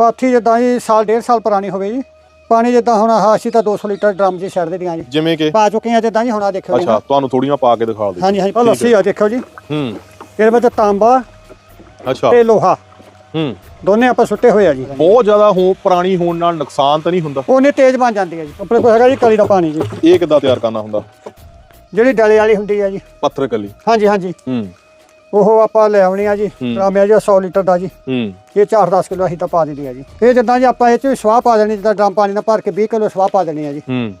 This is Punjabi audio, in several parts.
ਪਾਥੀ ਜਿੱਦਾਂ ਜੀ ਸਾਲ ਡੇਢ ਸਾਲ ਪੁਰਾਣੀ ਹੋਵੇ ਜੀ। ਪਾਣੀ ਜਿੱਦਾਂ ਹੁਣ ਆਹ ਅਸੀਂ ਤਾਂ 200 ਲੀਟਰ ਡਰਮ 'ਚ ਛੱਡ ਦੀਆਂ ਜੀ। ਜਿਵੇਂ ਕਿ? ਪਾ ਚੁੱਕੇ ਆ ਜਿੱਦਾਂ ਜੀ ਹੁਣ ਆ ਦੇਖੋ ਜੀ। ਅੱਛਾ ਤੁਹਾਨੂੰ ਥੋੜੀਆਂ ਪਾ ਕੇ ਦਿਖਾ ਦੇ ਹਾਂਜੀ ਹਾਂਜੀ ਆਹ ਲੱਸੀ ਆ ਦੇਖੋ ਜੀ। ਹੂੰ। ਇਹਦੇ ਵਿੱਚ ਤਾਂਬਾ ਅੱਛਾ। ਤੇ ਲੋਹਾ। ਹੂੰ। ਦੋਨੇ ਆਪਾਂ ਸੁੱਟੇ ਹੋਏ ਆ ਜੀ। ਬਹੁਤ ਜ਼ਿਆਦਾ ਹੋ ਪੁਰਾਣੀ ਹੋਣ ਨਾਲ ਨੁਕਸਾਨ ਤਾਂ ਨਹੀਂ ਹੁੰਦਾ? ਉਹਨੇ ਤੇਜ਼ ਬਣ ਜਾਂਦੀ ਹੈ ਜੀ। ਆਪਣੇ ਕੋਲ ਹੈਗਾ ਜੀ ਕਲੀ ਦਾ ਪਾਣੀ ਜੀ। ਇਹ ਕਿੱਦਾਂ ਤਿਆਰ ਕਰਨਾ ਹੁੰਦਾ? ਜਿਹੜੀ ਡਲੇ ਵਾਲੀ ਹੁੰਦੀ ਹੈ ਜੀ। ਪੱਥਰ ਕਲੀ। ਹਾਂਜੀ ਹਾਂਜੀ। ਹੂੰ। ਉਹ ਆਪਾਂ ਲੈ ਆਉਣੀ ਆ ਜੀ ਡਰਾਮੇ ਜੀ 100 ਲੀਟਰ ਦਾ ਜੀ। ਹੂੰ। ਇਹ 4-10 ਕਿਲੋ ਅਸੀਂ ਤਾਂ ਪਾ ਦਿੰਦੀ ਆ ਜੀ। ਇਹ ਜਿੱਦਾਂ ਜੀ ਆਪਾਂ ਇਹ ਚ ਸਵਾਹ ਪਾ ਦੇਣੀ ਜਿੱਦਾਂ ਡਰਮ ਪਾਣੀ ਨਾਲ ਭਰ ਕੇ 20 ਕਿਲੋ ਸਵਾਹ ਪਾ ਦੇਣੀ ਆ ਜੀ। ਹੂੰ।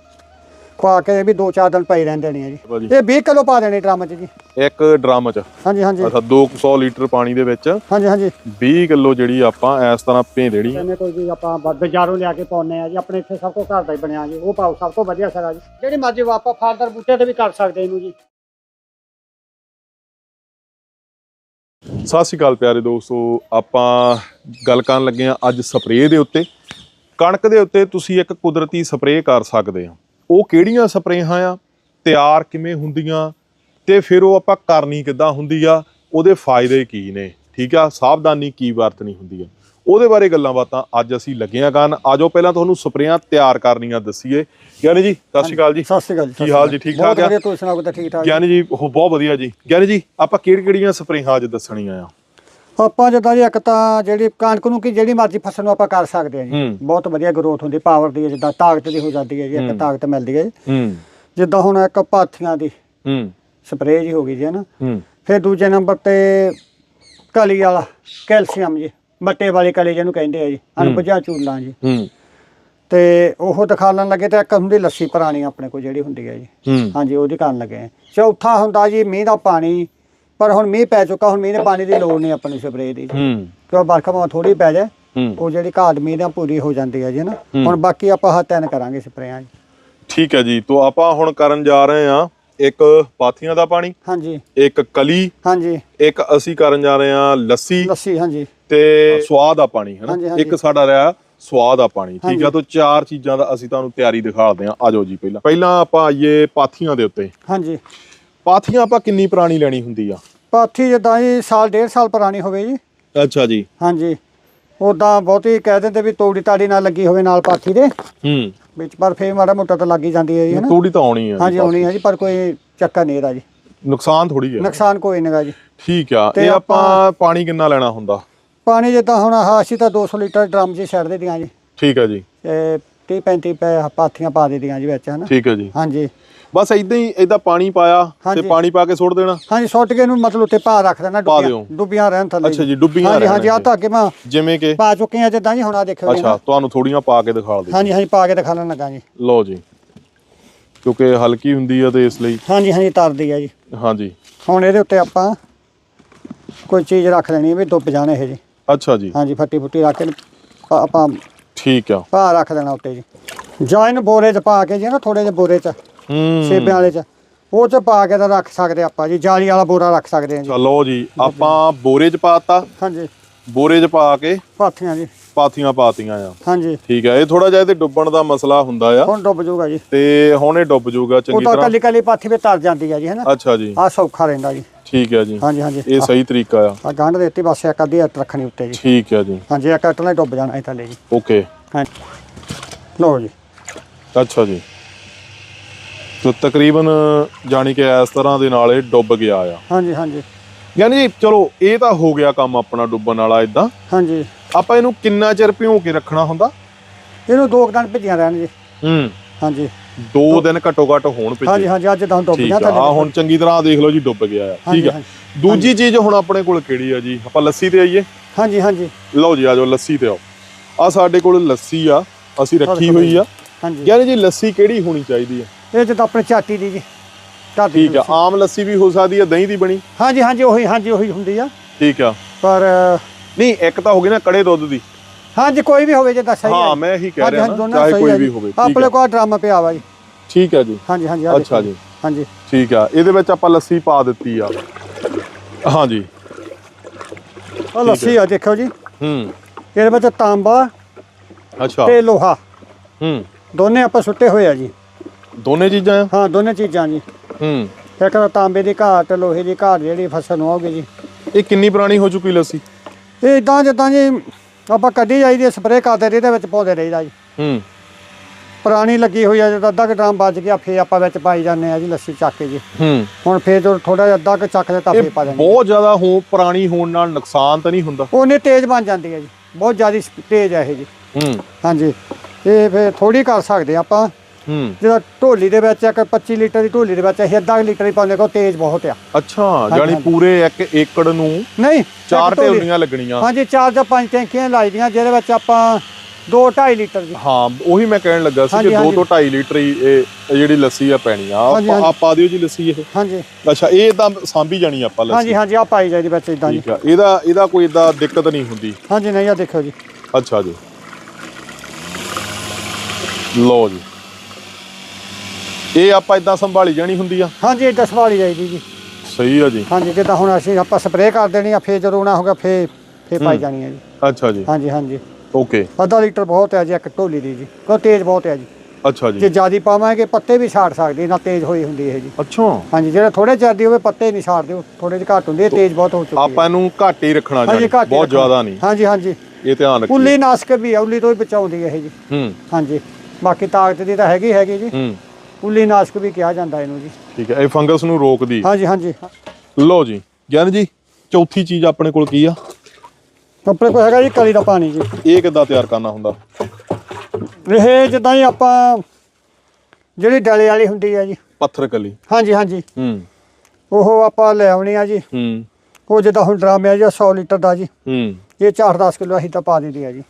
ਪਾ ਕੇ ਵੀ 2-4 ਦਿਨ ਪਈ ਰਹਿਣ ਦੇਣੀ ਆ ਜੀ। ਇਹ 20 ਕਿਲੋ ਪਾ ਦੇਣੀ ਡਰਮ ਚ ਜੀ। ਇੱਕ ਡਰਮ ਚ। ਹਾਂਜੀ ਹਾਂਜੀ। ਅੱਛਾ 200 ਲੀਟਰ ਪਾਣੀ ਦੇ ਵਿੱਚ ਹਾਂਜੀ ਹਾਂਜੀ। 20 ਕਿਲੋ ਜਿਹੜੀ ਆਪਾਂ ਇਸ ਤਰ੍ਹਾਂ ਭੇ ਦੇਣੀ। ਐਵੇਂ ਕੋਈ ਵੀ ਆਪਾਂ ਬਾਜ਼ਾਰੋਂ ਲਿਆ ਕੇ ਪਾਉਨੇ ਆ ਜੀ ਆਪਣੇ ਇੱਥੇ ਸਭ ਤੋਂ ਘਰ ਦਾ ਹੀ ਬਣਿਆ ਜੀ। ਉਹ ਪਾਓ ਸਭ ਤੋਂ ਵਧੀਆ ਸਗਾ ਜੀ। ਜਿਹੜੀ ਮਰਜ਼ੀ ਆਪਾਂ ਫਾਦਰ ਬੂਟੇ ਤੇ ਵੀ ਕਰ ਸਕਦੇ ਇਹਨੂੰ ਜੀ। ਸਤਿ ਸ਼੍ਰੀ ਅਕਾਲ ਪਿਆਰੇ ਦੋਸਤੋ, ਆਪਾਂ ਗੱਲ ਕਰਨ ਲੱਗੇ ਆ ਅੱਜ ਸਪਰੇਅ ਦੇ ਉੱਤੇ। ਕਣਕ ਦੇ ਉੱਤੇ ਤੁਸੀਂ ਇੱਕ ਕੁਦਰਤੀ ਸਪਰੇਅ ਕਰ ਸਕਦੇ ਆ ਉਹ ਕਿਹੜੀਆਂ ਸਪਰੇਹਾਂ ਆ? ਤਿਆਰ ਕਿਵੇਂ ਹੁੰਦੀਆਂ? ਤੇ ਫਿਰ ਉਹ ਆਪਾਂ ਕਰਨੀ ਕਿੱਦਾਂ ਹੁੰਦੀ ਆ? ਉਹਦੇ ਫਾਇਦੇ ਕੀ ਨੇ? ਠੀਕ ਆ? ਸਾਵਧਾਨੀ ਕੀ ਵਰਤਣੀ ਹੁੰਦੀ ਆ? ਉਹਦੇ ਬਾਰੇ ਗੱਲਾਂ ਬਾਤਾਂ ਅੱਜ ਅਸੀਂ ਲੱਗੇ ਆ ਕਰਨ। ਆਜੋ ਪਹਿਲਾਂ ਤੁਹਾਨੂੰ ਸਪਰੇਆਂ ਤਿਆਰ ਕਰਨੀਆਂ ਦੱਸੀਏ। ਗਿਆਨੀ ਜੀ ਸਤਿ ਸ਼੍ਰੀ ਅਕਾਲ ਜੀ। ਸਤਿ ਸ਼੍ਰੀ ਅਕਾਲ ਜੀ ਕੀ ਹਾਲ ਜੀ, ਠੀਕ ਠਾਕ ਬਹੁਤ? ਵਧੀਆ ਤੁਸੀਂ ਸੁਣਾਓ ਤਾਂ ਠੀਕ ਠਾਕ? ਗਿਆਨੀ ਜੀ ਉਹ ਬਹੁਤ ਵਧੀਆ ਜੀ। ਗਿਆਨੀ ਜੀ ਆਪਾਂ ਕਿਹੜੀ ਕਿਹੜੀਆਂ ਸਪਰੇਹਾਂ ਅੱਜ ਦੱਸਣੀਆਂ ਆ? ਆਪਾਂ ਜਿੱਦਾਂ ਜੀ ਇੱਕ ਤਾਂ ਜਿਹੜੀ ਕਣਕ ਨੂੰ ਕੀ ਜਿਹੜੀ ਮਰਜ਼ੀ ਫਸਲ ਨੂੰ ਆਪਾਂ ਕਰ ਸਕਦੇ ਹਾਂ ਜੀ। ਬਹੁਤ ਵਧੀਆ ਗਰੋਥ ਹੁੰਦੀ ਪਾਵਰ ਦੀ ਜਿੱਦਾਂ ਤਾਕਤ ਦੀ ਹੋ ਜਾਂਦੀ ਹੈ ਜੀ ਇੱਕ ਤਾਕਤ ਮਿਲਦੀ ਹੈ ਜੀ। ਜਿੱਦਾਂ ਹੁਣ ਇੱਕ ਪਾਥੀਆਂ ਦੀ ਸਪਰੇਅ ਜੀ ਹੋ ਗਈ ਜੀ ਹੈ ਨਾ ਹੂੰ। ਫਿਰ ਦੂਜੇ ਨੰਬਰ ਤੇ ਕਲੀ ਵਾਲਾ ਕੈਲਸ਼ੀਅਮ ਜੀ। ਬੱਟੇ ਵਾਲੀ ਕਲੀ ਜਿਹਨੂੰ ਕਹਿੰਦੇ ਆ ਜੀ ਅਣਬੁਝਾ ਚੂਲਾਂ ਜੀ। ਹੂੰ। ਤੇ ਉਹ ਦਿਖਾਉਣ ਲੱਗੇ ਤੇ ਇੱਕ ਹੁੰਦੀ ਲੱਸੀ ਪੁਰਾਣੀ ਆਪਣੇ ਕੋਲ ਜਿਹੜੀ ਹੁੰਦੀ ਹੈ ਜੀ। ਹਾਂਜੀ ਉਹਦੀ ਕਰਨ ਲੱਗੇ ਆ। ਚੌਥਾ ਹੁੰਦਾ ਜੀ ਮੀਂਹ ਦਾ ਪਾਣੀ ਪਰ ਹੁਣ ਮੀਂਹ ਪੈ ਚੁੱਕਾ ਹੁਣ ਮੀਂਹ ਦੇ ਪਾਣੀ ਦੀ ਲੋੜ ਨਹੀਂ ਆਪਾਂ ਨੂੰ ਸਪਰੇਅ ਦੀ ਹੂੰ। ਕਿਉਂ ਬਰਖਾ ਭਾਵੇਂ ਥੋੜੀ ਪੈ ਜਾਏ ਉਹ ਜਿਹੜੀ ਘਾਟ ਮੀਂਹ ਦਾ ਪੂਰੀ ਹੋ ਜਾਂਦੀ ਹੈ ਜੀ ਨਾ ਹੁਣ ਬਾਕੀ ਆਪਾਂ ਹੱਥ ਤਿੰਨ ਕਰਾਂਗੇ ਸਪਰੇਆਂ ਜੀ। ਠੀਕ ਹੈ ਜੀ ਤੋਂ ਆਪਾਂ ਹੁਣ ਕਰਨ ਜਾ ਰਹੇ ਹਾਂ ਇੱਕ ਪਾਥੀਆਂ ਦਾ ਪਾਣੀ ਹਾਂਜੀ। ਇੱਕ ਕਲੀ ਹਾਂਜੀ। ਇੱਕ ਅਸੀਂ ਕਰਨ ਜਾ ਰਹੇ ਹਾਂ ਲੱਸੀ। ਲੱਸੀ ਹਾਂਜੀ। ਤੇ ਸਵਾਦ ਦਾ ਪਾਣੀ ਹੈ ਹਾਂਜੀ, ਨਾ ਹਾਂਜੀ। ਇੱਕ ਸਾਡਾ ਰਿਹਾ ਸਵਾਦ ਦਾ ਪਾਣੀ ਠੀਕ ਆ? ਤੋਂ ਚਾਰ ਚੀਜ਼ਾਂ ਦਾ ਅਸੀਂ ਤੁਹਾਨੂੰ ਤਿਆਰੀ ਦਿਖਾਉਂਦੇ ਹਾਂ। ਆਜੋ ਜੀ ਪਹਿਲਾਂ। ਪਹਿਲਾਂ ਆਪਾਂ ਆਈਏ ਪਾਥੀਆਂ ਦੇ ਉੱਤੇ। ਹਾਂਜੀ। ਪਾਥੀਆਂ ਆਪਾਂ ਕਿੰਨੀ ਪੁਰਾਣੀ ਲੈਣੀ ਹੁੰਦੀ ਆ? ਪਾਥੀ ਜਿੱਦਾਂ ਜੀ ਸਾਲ ਡੇਢ ਸਾਲ ਪੁਰਾਣੀ ਹੋਵੇ ਜੀ। ਅੱਛਾ ਜੀ। ਹਾਂਜੀ। ਉਦਾਂ ਬਹੁਤੀ ਕਹਿ ਦਿੰਦੇ ਵੀ ਤੋੜੀ ਤਾੜੀ ਨਾਲ ਲੱਗੀ ਹੋਵੇ ਨਾਲ ਪਾਥੀ ਦੇ। ਹੂੰ। ਵਿੱਚ ਪਰ ਫੇਰ ਮਾੜਾ ਮੋਟਾ ਤਾਂ ਲੱਗ ਹੀ ਜਾਂਦੀ ਹੈ ਜੀ ਹੈ ਨਾ ਤੂੜੀ ਤਾਂ ਆਉਣੀ ਆ ਜੀ ਹਾਂਜੀ ਆਉਣੀ ਹੈ ਜੀ ਪਰ ਕੋਈ ਚੱਕਰ ਨਹੀਂ ਇਹਦਾ ਜੀ। ਨੁਕਸਾਨ ਥੋੜੀ ਹੈ। ਨੁਕਸਾਨ ਕੋਈ ਨਹੀਂਗਾ ਜੀ। ਠੀਕ ਆ। ਤੇ ਇਹ ਆਪਾਂ ਪਾਣੀ ਕਿੰਨਾ ਲੈਣਾ ਹੁੰਦਾ? ਪਾਣੀ ਜਿੱਦਾਂ ਹੁਣ ਆਹ ਅਸੀਂ ਤਾਂ 200 ਲੀਟਰ ਡਰਮ 'ਚ ਛੱਡ ਦਿੰਦੀਆਂ ਜੀ। ਠੀਕ ਹੈ ਜੀ। ਤੇ 30 35 ਪੈ ਪਾਥੀਆਂ ਪਾ ਦਿੰਦੀਆਂ ਜੀ ਵਿੱਚ ਹਨਾ? ਠੀਕ ਹੈ ਜੀ। ਹਾਂਜੀ। ਬਸ ਇਦਾਂ ਹੀ ਇਦਾਂ ਪਾਣੀ ਪਾਇਆ ਤੇ ਹਾਂਜੀ। ਪਾਣੀ ਪਾ ਕੇ ਸੁੱਟ ਦੇਣਾ। ਹਾਂਜੀ ਸੁੱਟ ਕੇ ਇਹਨੂੰ ਮਤਲਬ ਉੱਤੇ ਪਾ ਰੱਖ ਦੇਣਾ ਪਾ ਡੁੱਬੀਆਂ ਦਿਓ। ਡੁੱਬੀਆਂ ਰਹਿਣ ਥੱਲੇ ਅੱਛਾ ਜੀ, ਡੁੱਬੀਆਂ ਹਾਂਜੀ ਹਾਂਜੀ ਰਹਿਣ ਆ ਤਾਂ ਅੱਗੇ ਮੈਂ ਜਿਵੇਂ ਕਿ ਪਾ ਚੁੱਕੇ ਆ ਜਿੱਦਾਂ ਜੀ ਹੁਣ ਆ ਦੇਖੋ ਜੀ। ਅੱਛਾ ਤੁਹਾਨੂੰ ਥੋੜੀਆਂ ਪਾ ਕੇ ਦਿਖਾ ਦੇ ਹਾਂਜੀ ਹਾਂਜੀ ਪਾ ਕੇ ਦਿਖਾਣ ਲੱਗਾ ਜੀ। ਲਓ ਜੀ। ਕਿਉਂਕਿ ਹਲਕੀ ਹੁੰਦੀ ਆ ਤੇ ਇਸ ਲਈ ਹਾਂਜੀ ਹਾਂਜੀ ਤਰਦੀ ਆ ਜੀ। ਹਾਂਜੀ। ਹੁਣ ਇਹਦੇ ਉੱਤੇ ਆਪਾਂ ਕੋਈ ਚੀਜ਼ ਰੱਖ ਲੈਣੀ ਵੀ ਡੁੱਬ ਜਾਣ ਇਹ ਜੀ। ਅੱਛਾ ਜੀ। ਹਾਂਜੀ ਫੱਟੀ ਫੁੱਟੀ ਰੱਖ ਕੇ ਪਾ- ਆਪਾਂ ਠੀਕ ਆ। ਪਾ ਰੱਖ ਦੇਣਾ ਉੱਤੇ ਜੀ। ਜਾਂ ਇਹਨੂੰ ਬੋਰੇ 'ਚ ਪਾ ਕੇ ਜੀ ਨਾ ਥੋੜੇ ਜਿਹੇ ਬੋਰੇ 'ਚ ਹੂੰ। ਸੇਬਿਆਂ ਵਾਲੇ 'ਚ ਉਹ 'ਚ ਪਾ ਕੇ ਤਾਂ ਰੱਖ ਸਕਦੇ ਆਪਾਂ ਜੀ ਜਾਲੀ ਵਾਲਾ ਬੋਰਾ ਰੱਖ ਸਕਦੇ ਹਾਂ ਜੀ। ਚਲੋ ਜੀ ਆਪਾਂ ਬੋਰੇ 'ਚ ਪਾਤਾ ਹਾਂਜੀ। ਬੋਰੇ 'ਚ ਪਾ ਕੇ। ਪਾਥੀਆਂ ਜੀ। ਪਾਥੀਆਂ ਪਾਤੀਆਂ ਆ। ਹਾਂਜੀ। ਠੀਕ ਆ ਇਹ ਥੋੜਾ ਜਿਹਾ ਇਹਦੇ ਡੁੱਬਣ ਦਾ ਮਸਲਾ ਹੁੰਦਾ ਆ। ਹੁਣ ਡੁੱਬ ਜਾਊਗਾ ਜੀ। ਤੇ ਹੁਣ ਇਹ ਡੁੱਬ ਜਾਊਗਾ ਉਹ ਚੰਗੀ ਤਾਂ ਤਰ੍ਹਾਂ। ਕੱਲੀ ਕੱਲੀ ਪਾਥੀ 'ਤੇ ਤਰ ਜਾਂਦੀ ਹੈ ਜੀ ਹੈਨਾ ਅੱਛਾ ਜੀ। ਆ ਸੌਖਾ ਰਹਿੰਦਾ ਜੀ। ਠੀਕ ਹੈ ਜੀ। ਹਾਂਜੀ ਹਾਂਜੀ। ਇਹ ਸਹੀ ਤਰੀਕਾ ਆ। ਆ ਗੰਢ ਦਿੱਤੀ ਬਸ ਇੱਕ ਅੱਧੀ ਹੱਟ ਰੱਖਣੀ ਉੱਤੇ ਜੀ। ਠੀਕ ਹੈ ਜੀ। ਹਾਂਜੀ ਇੱਕ ਅੱਟ ਨਾਲ ਡੁੱਬ ਜਾਣਾ ਇਹ ਥੱਲੇ ਜੀ। ਓਕੇ। ਹਾਂਜੀ। ਲਓ ਜੀ। ਅੱਛਾ ਜੀ। ਤੋ ਤਕਰੀਬਨ ਜਾਣੀ ਕਿ ਇਸ ਤਰ੍ਹਾਂ ਦੇ ਨਾਲ ਇਹ ਡੁੱਬ ਗਿਆ ਆ। ਹਾਂਜੀ ਹਾਂਜੀ। ਯਾਨੀ ਜੀ ਚਲੋ ਇਹ ਤਾਂ ਹੋ ਗਿਆ ਕੰਮ ਆਪਣਾ ਡੁੱਬਣ ਵਾਲਾ ਇਦਾਂ ਹਾਂਜੀ। ਆਪਾਂ ਇਹਨੂੰ ਕਿੰਨਾ ਚਿਰ ਭਿਉਂ ਕੇ ਰੱਖਣਾ ਹੁੰਦਾ? ਇਹਨੂੰ ਦੋ ਕੁ ਦਿਨ ਭਿੱਜੀਆਂ ਰਹਿਣ ਜੀ। ਹੂੰ। ਹਾਂਜੀ। ਦੋ ਦਿਨ ਘੱਟੋ ਘੱਟ ਹੋਣ ਹਾਂਜੀ ਹਾਂਜੀ ਅੱਜ ਤਾਂ ਡੁੱਬ ਠੀਕ ਗਿਆ ਆ। ਆਹ ਹੁਣ ਚੰਗੀ ਤਰ੍ਹਾਂ ਦੇਖ ਲਓ ਜੀ ਡੁੱਬ ਗਿਆ ਆ। ਹਾਂਜੀ, ਠੀਕ ਆ। ਹਾਂਜੀ। ਦੂਜੀ ਚੀਜ਼ ਹੁਣ ਆਪਣੇ ਕੋਲ ਕਿਹੜੀ ਆ ਜੀ? ਆਪਾਂ ਲੱਸੀ ਤੇ ਆਈਏ? ਹਾਂਜੀ ਹਾਂਜੀ। ਲਓ ਜੀ ਆਜੋ ਲੱਸੀ ਤੇ ਆਓ। ਆ ਸਾਡੇ ਕੋਲ ਲੱਸੀ ਆ ਅਸੀਂ ਰੱਖੀ ਹੋਈ ਆ। ਹਾਂਜੀ। ਯਾਨੀ ਜੀ ਲੱਸੀ ਕਿਹੜੀ ਹੋਣੀ ਚਾਹੀਦੀ ਆ? ਇਹ ਜਿੱਦਾਂ ਆਪਣੇ ਝਾਟੀ ਦੀ ਜੀ। ਝਾਟੀ ਦੀ ਠੀਕ ਆ। ਆਮ ਲੱਸੀ ਵੀ ਹੋ ਸਕਦੀ ਆ ਦਹੀਂ ਦੀ ਬਣੀ? ਹਾਂਜੀ ਹਾਂਜੀ ਉਹੀ ਹਾਂਜੀ ਉਹੀ ਹੁੰਦੀ ਆ। ਠੀਕ ਆ। ਪਰ ਨਹੀਂ ਇੱਕ ਤਾਂ ਹੋ ਗਈ ਨਾ ਕੜੇ ਦੁੱਧ ਦੀ। ਹਾਂਜੀ ਕੋਈ ਵੀ ਹੋਵੇ ਜਿੱਦਾਂ ਸਹੀ ਹਾਂ ਹੈ ਮੈਂ ਇਹੀ ਕਹਿ ਰਿਹਾ ਨਾ ਚਾਹੇ ਕੋਈ ਹੈ ਵੀ ਜੀ। ਹੋਵੇ ਆਪਣੇ ਆ। ਕੋਲ ਡਰਮ ਪਿਆ ਵਾ ਜੀ। ਠੀਕ ਆ ਜੀ। ਹਾਂਜੀ ਹਾਂਜੀ ਅੱਛਾ ਜੀ। ਹਾਂਜੀ। ਠੀਕ ਆ ਇਹਦੇ ਵਿੱਚ ਆਪਾਂ ਲੱਸੀ ਪਾ ਦਿੱਤੀ ਆ। ਹਾਂਜੀ ਉਹ ਲੱਸੀ ਆ। ਦੇਖੋ ਜੀ। ਹੂੰ। ਇਹਦੇ ਵਿੱਚ ਤਾਂਬਾ ਅੱਛਾ। ਤੇ ਲੋਹਾ। ਹੂੰ। ਦੋਨੇ ਆਪਾਂ ਸੁੱਟੇ ਹੋਏ ਆ ਜੀ। ਦੋਨੇ ਚੀਜ਼ਾਂ ਆ? ਹਾਂ ਦੋਨੇ ਚੀਜ਼ਾਂ ਜੀ। ਹੂੰ। ਇੱਕ ਤਾਂ ਤਾਂਬੇ ਦੀ ਘਾਟ ਲੋਹੇ ਦੀ ਘਾਟ ਜਿਹੜੀ ਫਸਲ ਨੂੰ ਆਉਗੀ ਜੀ। ਇਹ ਕਿੰਨੀ ਪੁਰਾਣੀ ਹੋ ਚੁੱਕੀ ਲੱਸੀ? ਇਹ ਇਦਾਂ ਜਿੱਦਾਂ ਜੀ ਆਪਾਂ ਕੱਢੀ ਜਾਈਦੀ ਸਪਰੇਅ ਕਰਦੇ ਰਹੀ ਇਹਦੇ ਵਿੱਚ ਪਾਉਂਦੇ ਰਹੀਦਾ ਜੀ। ਹੂੰ। ਪੁਰਾਣੀ ਲੱਗੀ ਹੋਈ ਆ ਜਦੋਂ ਅੱਧਾ ਕੁ ਡਰਮ ਵੱਜ ਗਿਆ ਫੇਰ ਆਪਾਂ ਵਿੱਚ ਪਾਈ ਜਾਂਦੇ ਆ ਜੀ ਲੱਸੀ ਚੱਕ ਕੇ ਜੀ। ਹੂੰ। ਹੁਣ ਫੇਰ ਜਦੋਂ ਥੋੜਾ ਜਿਹਾ ਅੱਧਾ ਕੁ ਚੱਕ ਦਿੱਤਾ ਫੇਰ ਪਾ ਦਿੰਦੇ ਬਹੁਤ ਜ਼ਿਆਦਾ ਹੋ ਪੁਰਾਣੀ ਹੋਣ ਨਾਲ ਨੁਕਸਾਨ ਤਾਂ ਨਹੀਂ ਹੁੰਦਾ? ਉਹਨੇ ਤੇਜ਼ ਬਣ ਜਾਂਦੀ ਹੈ ਜੀ। ਬਹੁਤ ਜ਼ਿਆਦਾ ਤੇਜ਼ ਹੈ ਇਹ ਜੀ। ਹੂੰ। ਹਾਂਜੀ। ਇਹ ਫੇਰ ਥੋੜੀ ਕਰ ਸਕਦੇ ਆਪਾਂ। ਹੂੰ। ਜਿਹੜਾ ਢੋਲੀ ਦੇ ਵਿੱਚ ਇੱਕ 25 ਲੀਟਰ ਦੀ ਢੋਲੀ ਦੇ ਵਿੱਚ ਅਸੀਂ ਅੱਧਾ ਕੁ ਲੀਟਰ ਹੀ ਪਾਉਂਦੇ ਕੋ ਤੇਜ਼ ਬਹੁਤ ਆ। ਅੱਛਾ ਜਾਨੀ। ਪੂਰੇ 1 ਏਕੜ ਨੂੰ ਨਹੀਂ ਚਾਰ ਢੋਲੀ- ਢੇਲੀਆਂ ਲੱਗਣੀਆਂ। ਹਾਂਜੀ ਚਾਰ ਜਾਂ ਪੰਜ ਟੈਂਕੀਆਂ ਲਾਈਆਂ ਜਿਹਦੇ ਵਿੱਚ ਆਪਾਂ 2 2.5 ਲੀਟਰ ਜੀ ਹਾਂ ਉਹੀ ਮੈਂ ਕਹਿਣ ਲੱਗਾ ਸੀ ਕਿ ਹਾਂਜੀ, 2 ਹਾਂਜੀ। ਤੋਂ 2.5 ਲੀਟਰ ਹੀ ਇਹ ਇਹ ਜਿਹੜੀ ਲੱਸੀ ਆ ਪੈਣੀ ਆ। ਹਾਂਜੀ, ਆਪਾਂ ਹਾਂਜੀ। ਦਿਓ ਜੀ ਲੱਸੀ ਇਹ। ਹਾਂਜੀ। ਅੱਛਾ ਇਹ ਤਾਂ ਸਾਂਭੀ ਜਾਣੀ ਆਪਾਂ ਲੱਸੀ। ਹਾਂਜੀ ਹਾਂਜੀ ਆ ਪਾਈ ਜਾਈ ਦੀ ਵਿੱਚ ਇਦਾਂ ਜੀ। ਠੀਕ ਆ। ਇਹਦਾ ਇਹਦਾ ਕੋਈ ਇਦਾਂ ਦਿੱਕਤ ਨਹੀਂ ਹੁੰਦੀ। ਹਾਂਜੀ ਨਹੀਂ ਆ ਦੇਖੋ ਜੀ। ਅੱਛਾ ਜੀ। ਲਓ ਜੀ। ਇਹ ਆਪਾਂ ਇਦਾਂ ਸੰਭਾਲੀ ਜਾਣੀ ਹੁੰਦੀ ਆ। ਹਾਂਜੀ ਏਦਾਂ ਸੰਭਾਲੀ ਜਾਈਦੀ ਜੀ। ਸਹੀ ਆ ਜੀ। ਹਾਂਜੀ ਜਿੱਦਾਂ ਹੁਣ ਅਸੀਂ ਆਪਾਂ ਸਪਰੇਅ ਕਰ ਦੇਣੀ ਆ ਫੇਰ ਜਦੋਂ ਨਾ ਹੋਗਾ ਫੇਰ ਫੇਰ ਪਾਈ ਜਾਣੀ ਹੈ ਜੀ। ਅੱਛਾ ਜੀ। ਹਾਂਜੀ ਹਾਂਜੀ। ਓਕੇ। ਅੱਧਾ ਲੀਟਰ ਬਹੁਤ ਹੈ ਜੀ ਇੱਕ ਢੋਲੀ ਦੀ ਜੀ। ਕੋ ਤੇਜ਼ ਬਹੁਤ ਹੈ ਜੀ। ਅੱਛਾ ਜੇ। ਜੀ ਜਿਆਦੀ ਪਾਵਾਂਗੇ ਪੱਤੇ ਵੀ ਛਾੜ ਸਕਦੇ ਨਾ ਤੇਜ਼ ਹੋਈ ਹੁੰਦੀ ਇਹ ਜੀ। ਅੱਛਾ। ਹਾਂਜੀ ਜਿਹੜਾ ਥੋੜੇ ਚਿਰ ਹੋਵੇ ਪੱਤੇ ਨਹੀਂ ਛਾੜਦੇ ਥੋੜੇ ਜਿਹੇ ਘੱਟ ਹੁੰਦੇ ਤੇਜ਼ ਬਹੁਤ ਹੋ ਚੁੱਕੀ ਹੈ ਆਪਾਂ ਇਹਨੂੰ ਘੱਟ ਹੀ ਰੱਖਣਾ ਹੀ ਬਹੁਤ। ਜ਼ਿਆਦਾ ਨਹੀਂ। ਹਾਂਜੀ ਹਾਂਜੀ। ਇਹ ਧਿਆਨ ਰੱਖੋ ਉੱਲੀ ਨਾਸਕ ਵੀ ਆ ਉੱਲੀ ਤੋਂ ਹੀ ਬਚਾਉਂਦੀ ਹੈ ਇਹ ਜੀ। ਹੂੰ। ਹਾਂਜੀ। ਬਾਕੀ ਤਾਕਤ ਦੀ ਤਾਂ ਹੈਗੀ ਹੈਗੀ ਜੀ। ਹੂੰ। ਉੱਲੀ ਨਾਸਕ ਵੀ ਕਿਹਾ ਜਾਂਦਾ ਇਹਨੂੰ ਜੀ। ਠੀਕ ਹੈ ਇਹ ਫੰਗਸ ਨੂੰ ਰੋਕਦੀ। ਹਾਂਜੀ ਹਾਂਜੀ। ਲਓ ਜੀ ਗਿਆਨ ਜੀ ਚੌਥੀ ਚੀਜ਼ ਆਪਣੇ ਕੋਲ ਕੀ ਆ? ਆਪਣੇ ਕੋਲ ਹੈਗਾ ਜੀ ਕਲੀ ਦਾ ਪਾਣੀ ਜੀ। ਇਹ ਕਿੱਦਾਂ ਤਿਆਰ ਕਰਨਾ ਹੁੰਦਾ? ਇਹ ਜਿੱਦਾਂ ਹੀ ਆਪਾਂ ਜਿਹੜੀ ਡਲੇ ਵਾਲੀ ਹੁੰਦੀ ਹੈ ਜੀ। ਪੱਥਰ ਕਲੀ। ਹਾਂਜੀ ਹਾਂਜੀ। ਹੂੰ। ਉਹ ਆਪਾਂ ਲੈ ਆਉਣੀ ਆ ਜੀ। ਹੂੰ। ਉਹ ਜਿੱਦਾਂ ਹੁਣ ਡਰਾਮ ਹੈ ਜੀ 100 ਲੀਟਰ ਦਾ ਜੀ। ਹੂੰ। ਇਹ 4-10 ਕਿਲੋ ਅਸੀਂ ਤਾਂ ਪਾ ਦਿੰਦੀ ਆ ਜੀ।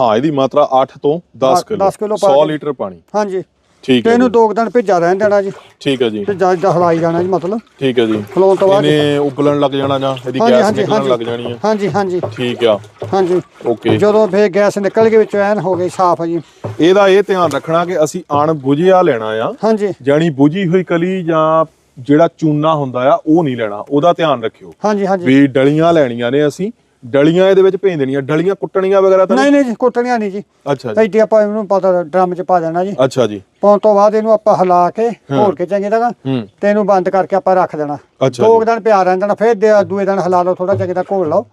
ਹਾਂ ਇਹਦੀ ਮਾਤਰਾ 8 ਤੋਂ 10 ਦਸ- ਕਿਲੋ। ਦਸ ਕਿਲੋ ਪਾ 100 ਕੇ। ਲੀਟਰ ਪਾਣੀ। ਹਾਂਜੀ। ਠੀਕ ਹੈ ਇਹਨੂੰ ਦੋ ਕੁ ਦਿਨ ਭਿੱਜਾ ਰਹਿਣ ਦੇਣਾ ਜੀ। ਠੀਕ ਹੈ ਜੀ। ਤੇ ਜਾਂ ਜਾਂ ਹਲਾਈ ਜਾਣਾ ਜੀ ਮਤਲਬ। ਠੀਕ ਹੈ ਜੀ। ਖਲੋਣ ਤੋਂ ਬਾਅਦ ਇਹਨੇ ਉਬਲਣ ਲੱਗ ਜਾਣਾ ਜਾਂ ਇਹਦੀ ਹਾਂਜੀ ਗੈਸ ਹਾਂਜੀ ਨਿਕਲਣ ਲੱਗ ਹਾਂਜੀ ਜਾਣੀ ਆ ਹਾਂਜੀ ਹਾਂਜੀ। ਠੀਕ ਆ। ਹਾਂਜੀ। ਓਕੇ। ਜਦੋਂ ਫੇਰ ਗੈਸ ਨਿਕਲ ਕੇ ਵਿੱਚੋਂ ਐਨ ਹੋ ਗਈ ਸਾਫ਼ ਜੀ। ਇਹਦਾ ਇਹ ਧਿਆਨ ਰੱਖਣਾ ਕਿ ਅਸੀਂ ਅਣ ਬੁਝਿਆ ਲੈਣਾ ਆ। ਹਾਂਜੀ। ਜਾਨੀ ਬੁਝੀ ਹੋਈ ਕਲੀ ਜਾਂ ਜਿਹੜਾ ਚੂਨਾ ਹੁੰਦਾ ਆ ਉਹ ਨਹੀਂ ਲੈਣਾ। ਉਹਦਾ ਧਿਆਨ ਰੱਖਿਓ। ਹਾਂਜੀ ਹਾਂਜੀ। ਵੀ ਡਲੀਆਂ ਲੈਣੀਆਂ ਨੇ ਅਸੀਂ। ਡਲੀਆਂ ਇਹਦੇ ਵਿੱਚ ਭੇਜ ਦੇਣੀਆਂ ਡਲੀਆਂ ਕੁੱਟਣੀਆਂ ਵਗੈਰਾ ਤਾਂ ਨਹੀਂ ਨਹੀਂ? ਜੀ ਕੁੱਟਣੀਆਂ ਨਹੀਂ ਜੀ। ਅੱਛਾ ਜੀ। ਐਡੀ ਆਪਾਂ ਇਹਨੂੰ ਪਤਾ ਡਰਮ 'ਚ ਪਾ ਦੇਣਾ ਜੀ। ਅੱਛਾ ਜੀ। ਪਾਉਣ ਤੋਂ ਬਾਅਦ ਇਹਨੂੰ ਆਪਾਂ ਹਿਲਾ ਕੇ ਘੋਲ ਕੇ ਚੰਗੀ ਤਰ੍ਹਾਂ ਤੇ ਇਹਨੂੰ ਬੰਦ ਕਰਕੇ ਆਪਾਂ ਰੱਖ ਦੇਣਾ। ਦੋ ਦਿਨ ਪਿਆ ਰਹਿਣ ਦੇਣਾ ਫਿਰ ਦੂਏ ਦਿਨ ਹਿਲਾ ਲਓ ਥੋੜਾ ਚੰਗੀ ਤਰ੍ਹਾਂ ਘੋਲ ਲਓ।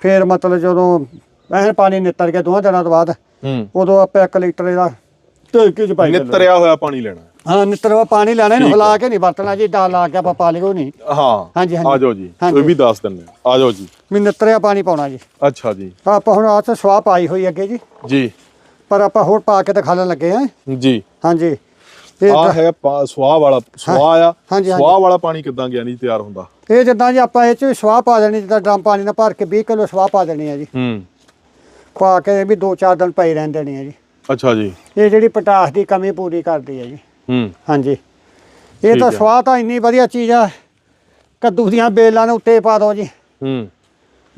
ਫਿਰ ਮਤਲਬ ਜਦੋਂ ਐਨ ਪਾਣੀ ਨਿੱਤਰ ਗਿਆ ਦੋਹਾਂ ਦਿਨਾਂ ਤੋਂ ਬਾਅਦ ਉਦੋਂ ਆਪਾਂ 1 ਲੀਟਰ ਇਹਦਾ ਢੇਕੀ ਚ ਪਾਈ। ਨਿੱਤਰਿਆ ਹੋਇਆ ਪਾਣੀ ਲੈਣਾ। ਹਾਂ ਨਿੱਤਰ ਵਾ ਪਾਣੀ ਲੈਣਾ ਇਹਨੂੰ ਹਿਲਾ ਕੇ ਨਹੀਂ ਵਰਤਣਾ ਜੀ ਡਾਲ ਲਾ ਕੇ ਆਪਾਂ ਪਾ ਲਿਓ ਨਹੀਂ। ਹਾਂ ਹਾਂਜੀ, ਹਾਂਜੀ। ਆ ਜਾਓ ਜੀ ਹਾਂਜੀ। ਇਹ ਵੀ ਦੱਸ ਦਿੰਦੇ ਆ ਜਾਓ ਜੀ। ਵੀ ਨਿੱਤਰਿਆ ਪਾਣੀ ਪਾਉਣਾ ਜੀ। ਅੱਛਾ ਜੀ। ਆਪਾਂ ਹੁਣ ਆਹ ਤੇ ਸਵਾਹ ਪਾਈ ਹੋਈ ਅੱਗੇ ਜੀ। ਜੀ। ਪਰ ਆਪਾਂ ਹੋਰ ਪਾ ਕੇ ਦਿਖਾਣ ਲੱਗੇ ਆ ਜੀ। ਹਾਂਜੀ। ਇਹ ਆ ਹੈ ਪਾ- ਸਵਾਹ ਵਾਲਾ ਸਵਾਹ ਆ। ਹਾਂਜੀ, ਹਾਂਜੀ। ਸਵਾਹ ਵਾਲਾ ਪਾਣੀ ਕਿਦਾਂ ਗਿਆ ਨਹੀਂ ਤਿਆਰ ਹੁੰਦਾ? ਇਹ ਜਿੱਦਾਂ ਜੀ ਆਪਾਂ ਇਹ ਚ ਵੀ ਸਵਾਹ ਪਾ ਦੇਣੀ ਜਿੱਦਾਂ ਡਰਮ ਪਾਣੀ ਨਾਲ ਭਰ ਕੇ 20 ਕਿਲੋ ਸਵਾਹ ਪਾ ਦੇਣੀ ਆ ਜੀ। ਹੂੰ। ਪਾ ਕੇ ਵੀ 2-4 ਦਿਨ ਪਈ ਰਹਿਣ ਦੇਣੀ ਆ ਜੀ। ਅੱਛਾ ਜੀ। ਇਹ ਜਿਹੜੀ ਪਟਾਸ ਦੀ ਕਮੀ ਪੂਰੀ ਕਰਦੀ ਹੈ ਜੀ। ਹੂੰ। ਹਾਂਜੀ। ਇਹ ਤਾਂ ਹੈ। ਸਵਾਹ ਤਾਂ ਇੰਨੀ ਵਧੀਆ ਚੀਜ਼ ਆ ਕੱਦੂ ਦੀਆਂ ਬੇਲਾਂ ਨੂੰ ਉੱਤੇ ਪਾ ਦਿਓ ਜੀ। ਹੂੰ।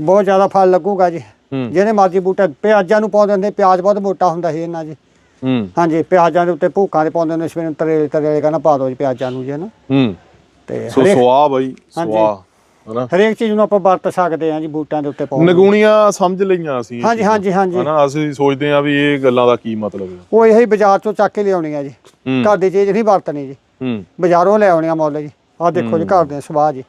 ਬਹੁਤ ਜ਼ਿਆਦਾ ਫਲ ਲੱਗੂਗਾ ਜੀ। ਜਿਹਨੇ ਮਰਜ਼ੀ ਬੂਟਾ ਪਿਆਜ਼ਾਂ ਨੂੰ ਪਾਉਂਦੇ ਹੁੰਦੇ ਪਿਆਜ਼ ਬਹੁਤ ਮੋਟਾ ਹੁੰਦਾ ਸੀ ਇਹਨਾਂ ਜੀ। ਹੂੰ। ਹਾਂਜੀ ਪਿਆਜ਼ਾਂ ਦੇ ਉੱਤੇ ਭੂਕਾਂ ਦੇ ਪਾਉਂਦੇ ਹੁੰਦੇ ਸੀ ਮੈਨੂੰ ਤਰੇਲੇ ਤਰੇਲੇ ਕਹਿੰਦਾ ਪਾ ਦਿਓ ਜੀ ਪਿਆਜ਼ਾਂ ਨੂੰ ਜੀ ਨਾ ਹੂੰ। ਤੇ ਸੋ ਸਵਾਹ ਬਈ। ਸਵਾਹ। ਹਨਾ? ਹਰੇਕ ਚੀਜ਼ ਨੂੰ ਆਪਾਂ ਵਰਤ ਸਕਦੇ ਹਾਂ ਜੀ ਬੂਟਾਂ ਦੇ ਉੱਤੇ ਪਾਉਣ ਨਗੂਣੀਆਂ ਸਮਝ ਲਈਆਂ ਅਸੀਂ ਇਹ ਹਾਂਜੀ ਹਾਂਜੀ ਹਾਂਜੀ। ਹਨਾ ਅਸੀਂ ਸੋਚਦੇ ਆ ਵੀ ਇਹ ਗੱਲਾਂ ਦਾ ਕੀ ਮਤਲਬ ਹੈ। ਉਹ ਇਹੀ ਬਾਜ਼ਾਰ ਚੋਂ ਚੱਕ ਕੇ ਲਿਆਉਣੀ ਆ ਜੀ। ਹੂੰ। ਘਰ ਦੀ ਚੀਜ਼ ਨਹੀਂ ਵਰਤਣੀ ਜੀ। ਹੂੰ। ਬਾਜ਼ਾਰੋਂ ਲੈ ਆਉਣੀ ਆ ਮੁੱਲ ਜੀ। ਆਹ ਦੇਖੋ ਜੀ ਘਰ ਦੇ ਸਵਾਹ ਜੀ।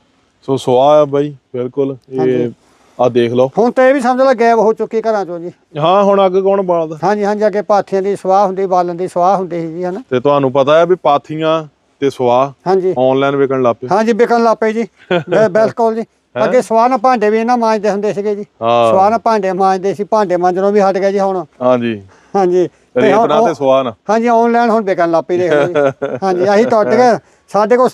ਸੋ ਸਵਾਹ ਆ ਬਾਈ ਬਿਲਕੁਲ। ਇਹ ਹਾਂਜੀ। ਆ ਦੇਖ ਲਓ। ਹੁਣ ਤਾਂ ਇਹ ਵੀ ਸਮਝ ਲਓ ਗਾਇਬ ਹੋ ਚੁੱਕੀ ਘਰਾਂ ਚੋਂ ਜੀ। ਹਾਂ ਹੁਣ ਅੱਗ ਕੌਣ ਬਾਲਦਾ? ਹਾਂਜੀ ਹਾਂਜੀ ਅੱਗੇ ਪਾਥੀਆਂ ਦੀ ਸਵਾਹ ਹੁੰਦੀ ਬਾਲਣ ਦੀ ਸਵਾਹ ਹੁੰਦੀ ਸੀ ਜੀ ਹਨਾ। ਤੇ ਤੁਹਾਨੂੰ ਪਤਾ ਹੈ ਵੀ ਪਾਥੀਆਂ ਤੇ ਸਵਾਹ ਹਾਂਜੀ। ਆਨਲਾਈਨ ਵਿਕਣ ਲੱਗ ਪਏ। ਹਾਂਜੀ ਵਿਕਣ ਲੱਪੇ ਜੀ। ਬਿਲਕੁਲ ਜੀ। ਅੱਗੇ ਸਵਾਹ ਨਾਲ ਭਾਂਡੇ ਵੀ ਇਹਨਾਂ ਮਾਂਜਦੇ ਹੁੰਦੇ ਸੀਗੇ ਜੀ। ਹਾਂ। ਸਵਾਹ ਨਾਲ ਭਾਂਡੇ ਮਾਂਜਦੇ ਸੀ ਭਾਂਡੇ ਮਾਂਜਣੋਂ ਵੀ ਹਟ ਗਏ ਜੀ ਹੁਣ। ਹਾਂਜੀ। ਹਾਂਜੀ। ਨਾਲ ਤੇ ਉਹ- ਸਵਾਹ ਨਾ ਹਾਂਜੀ ਆਨਲਾਈਨ ਹੁਣ ਵਿਕਣ ਲੱਪੇ ਦੇਖ ਲਓ ਜੀ। ਹਾਂਜੀ ਅਸੀਂ ਟੁੱਟ ਗਏ ਸਾਡੇ ਕੋਲ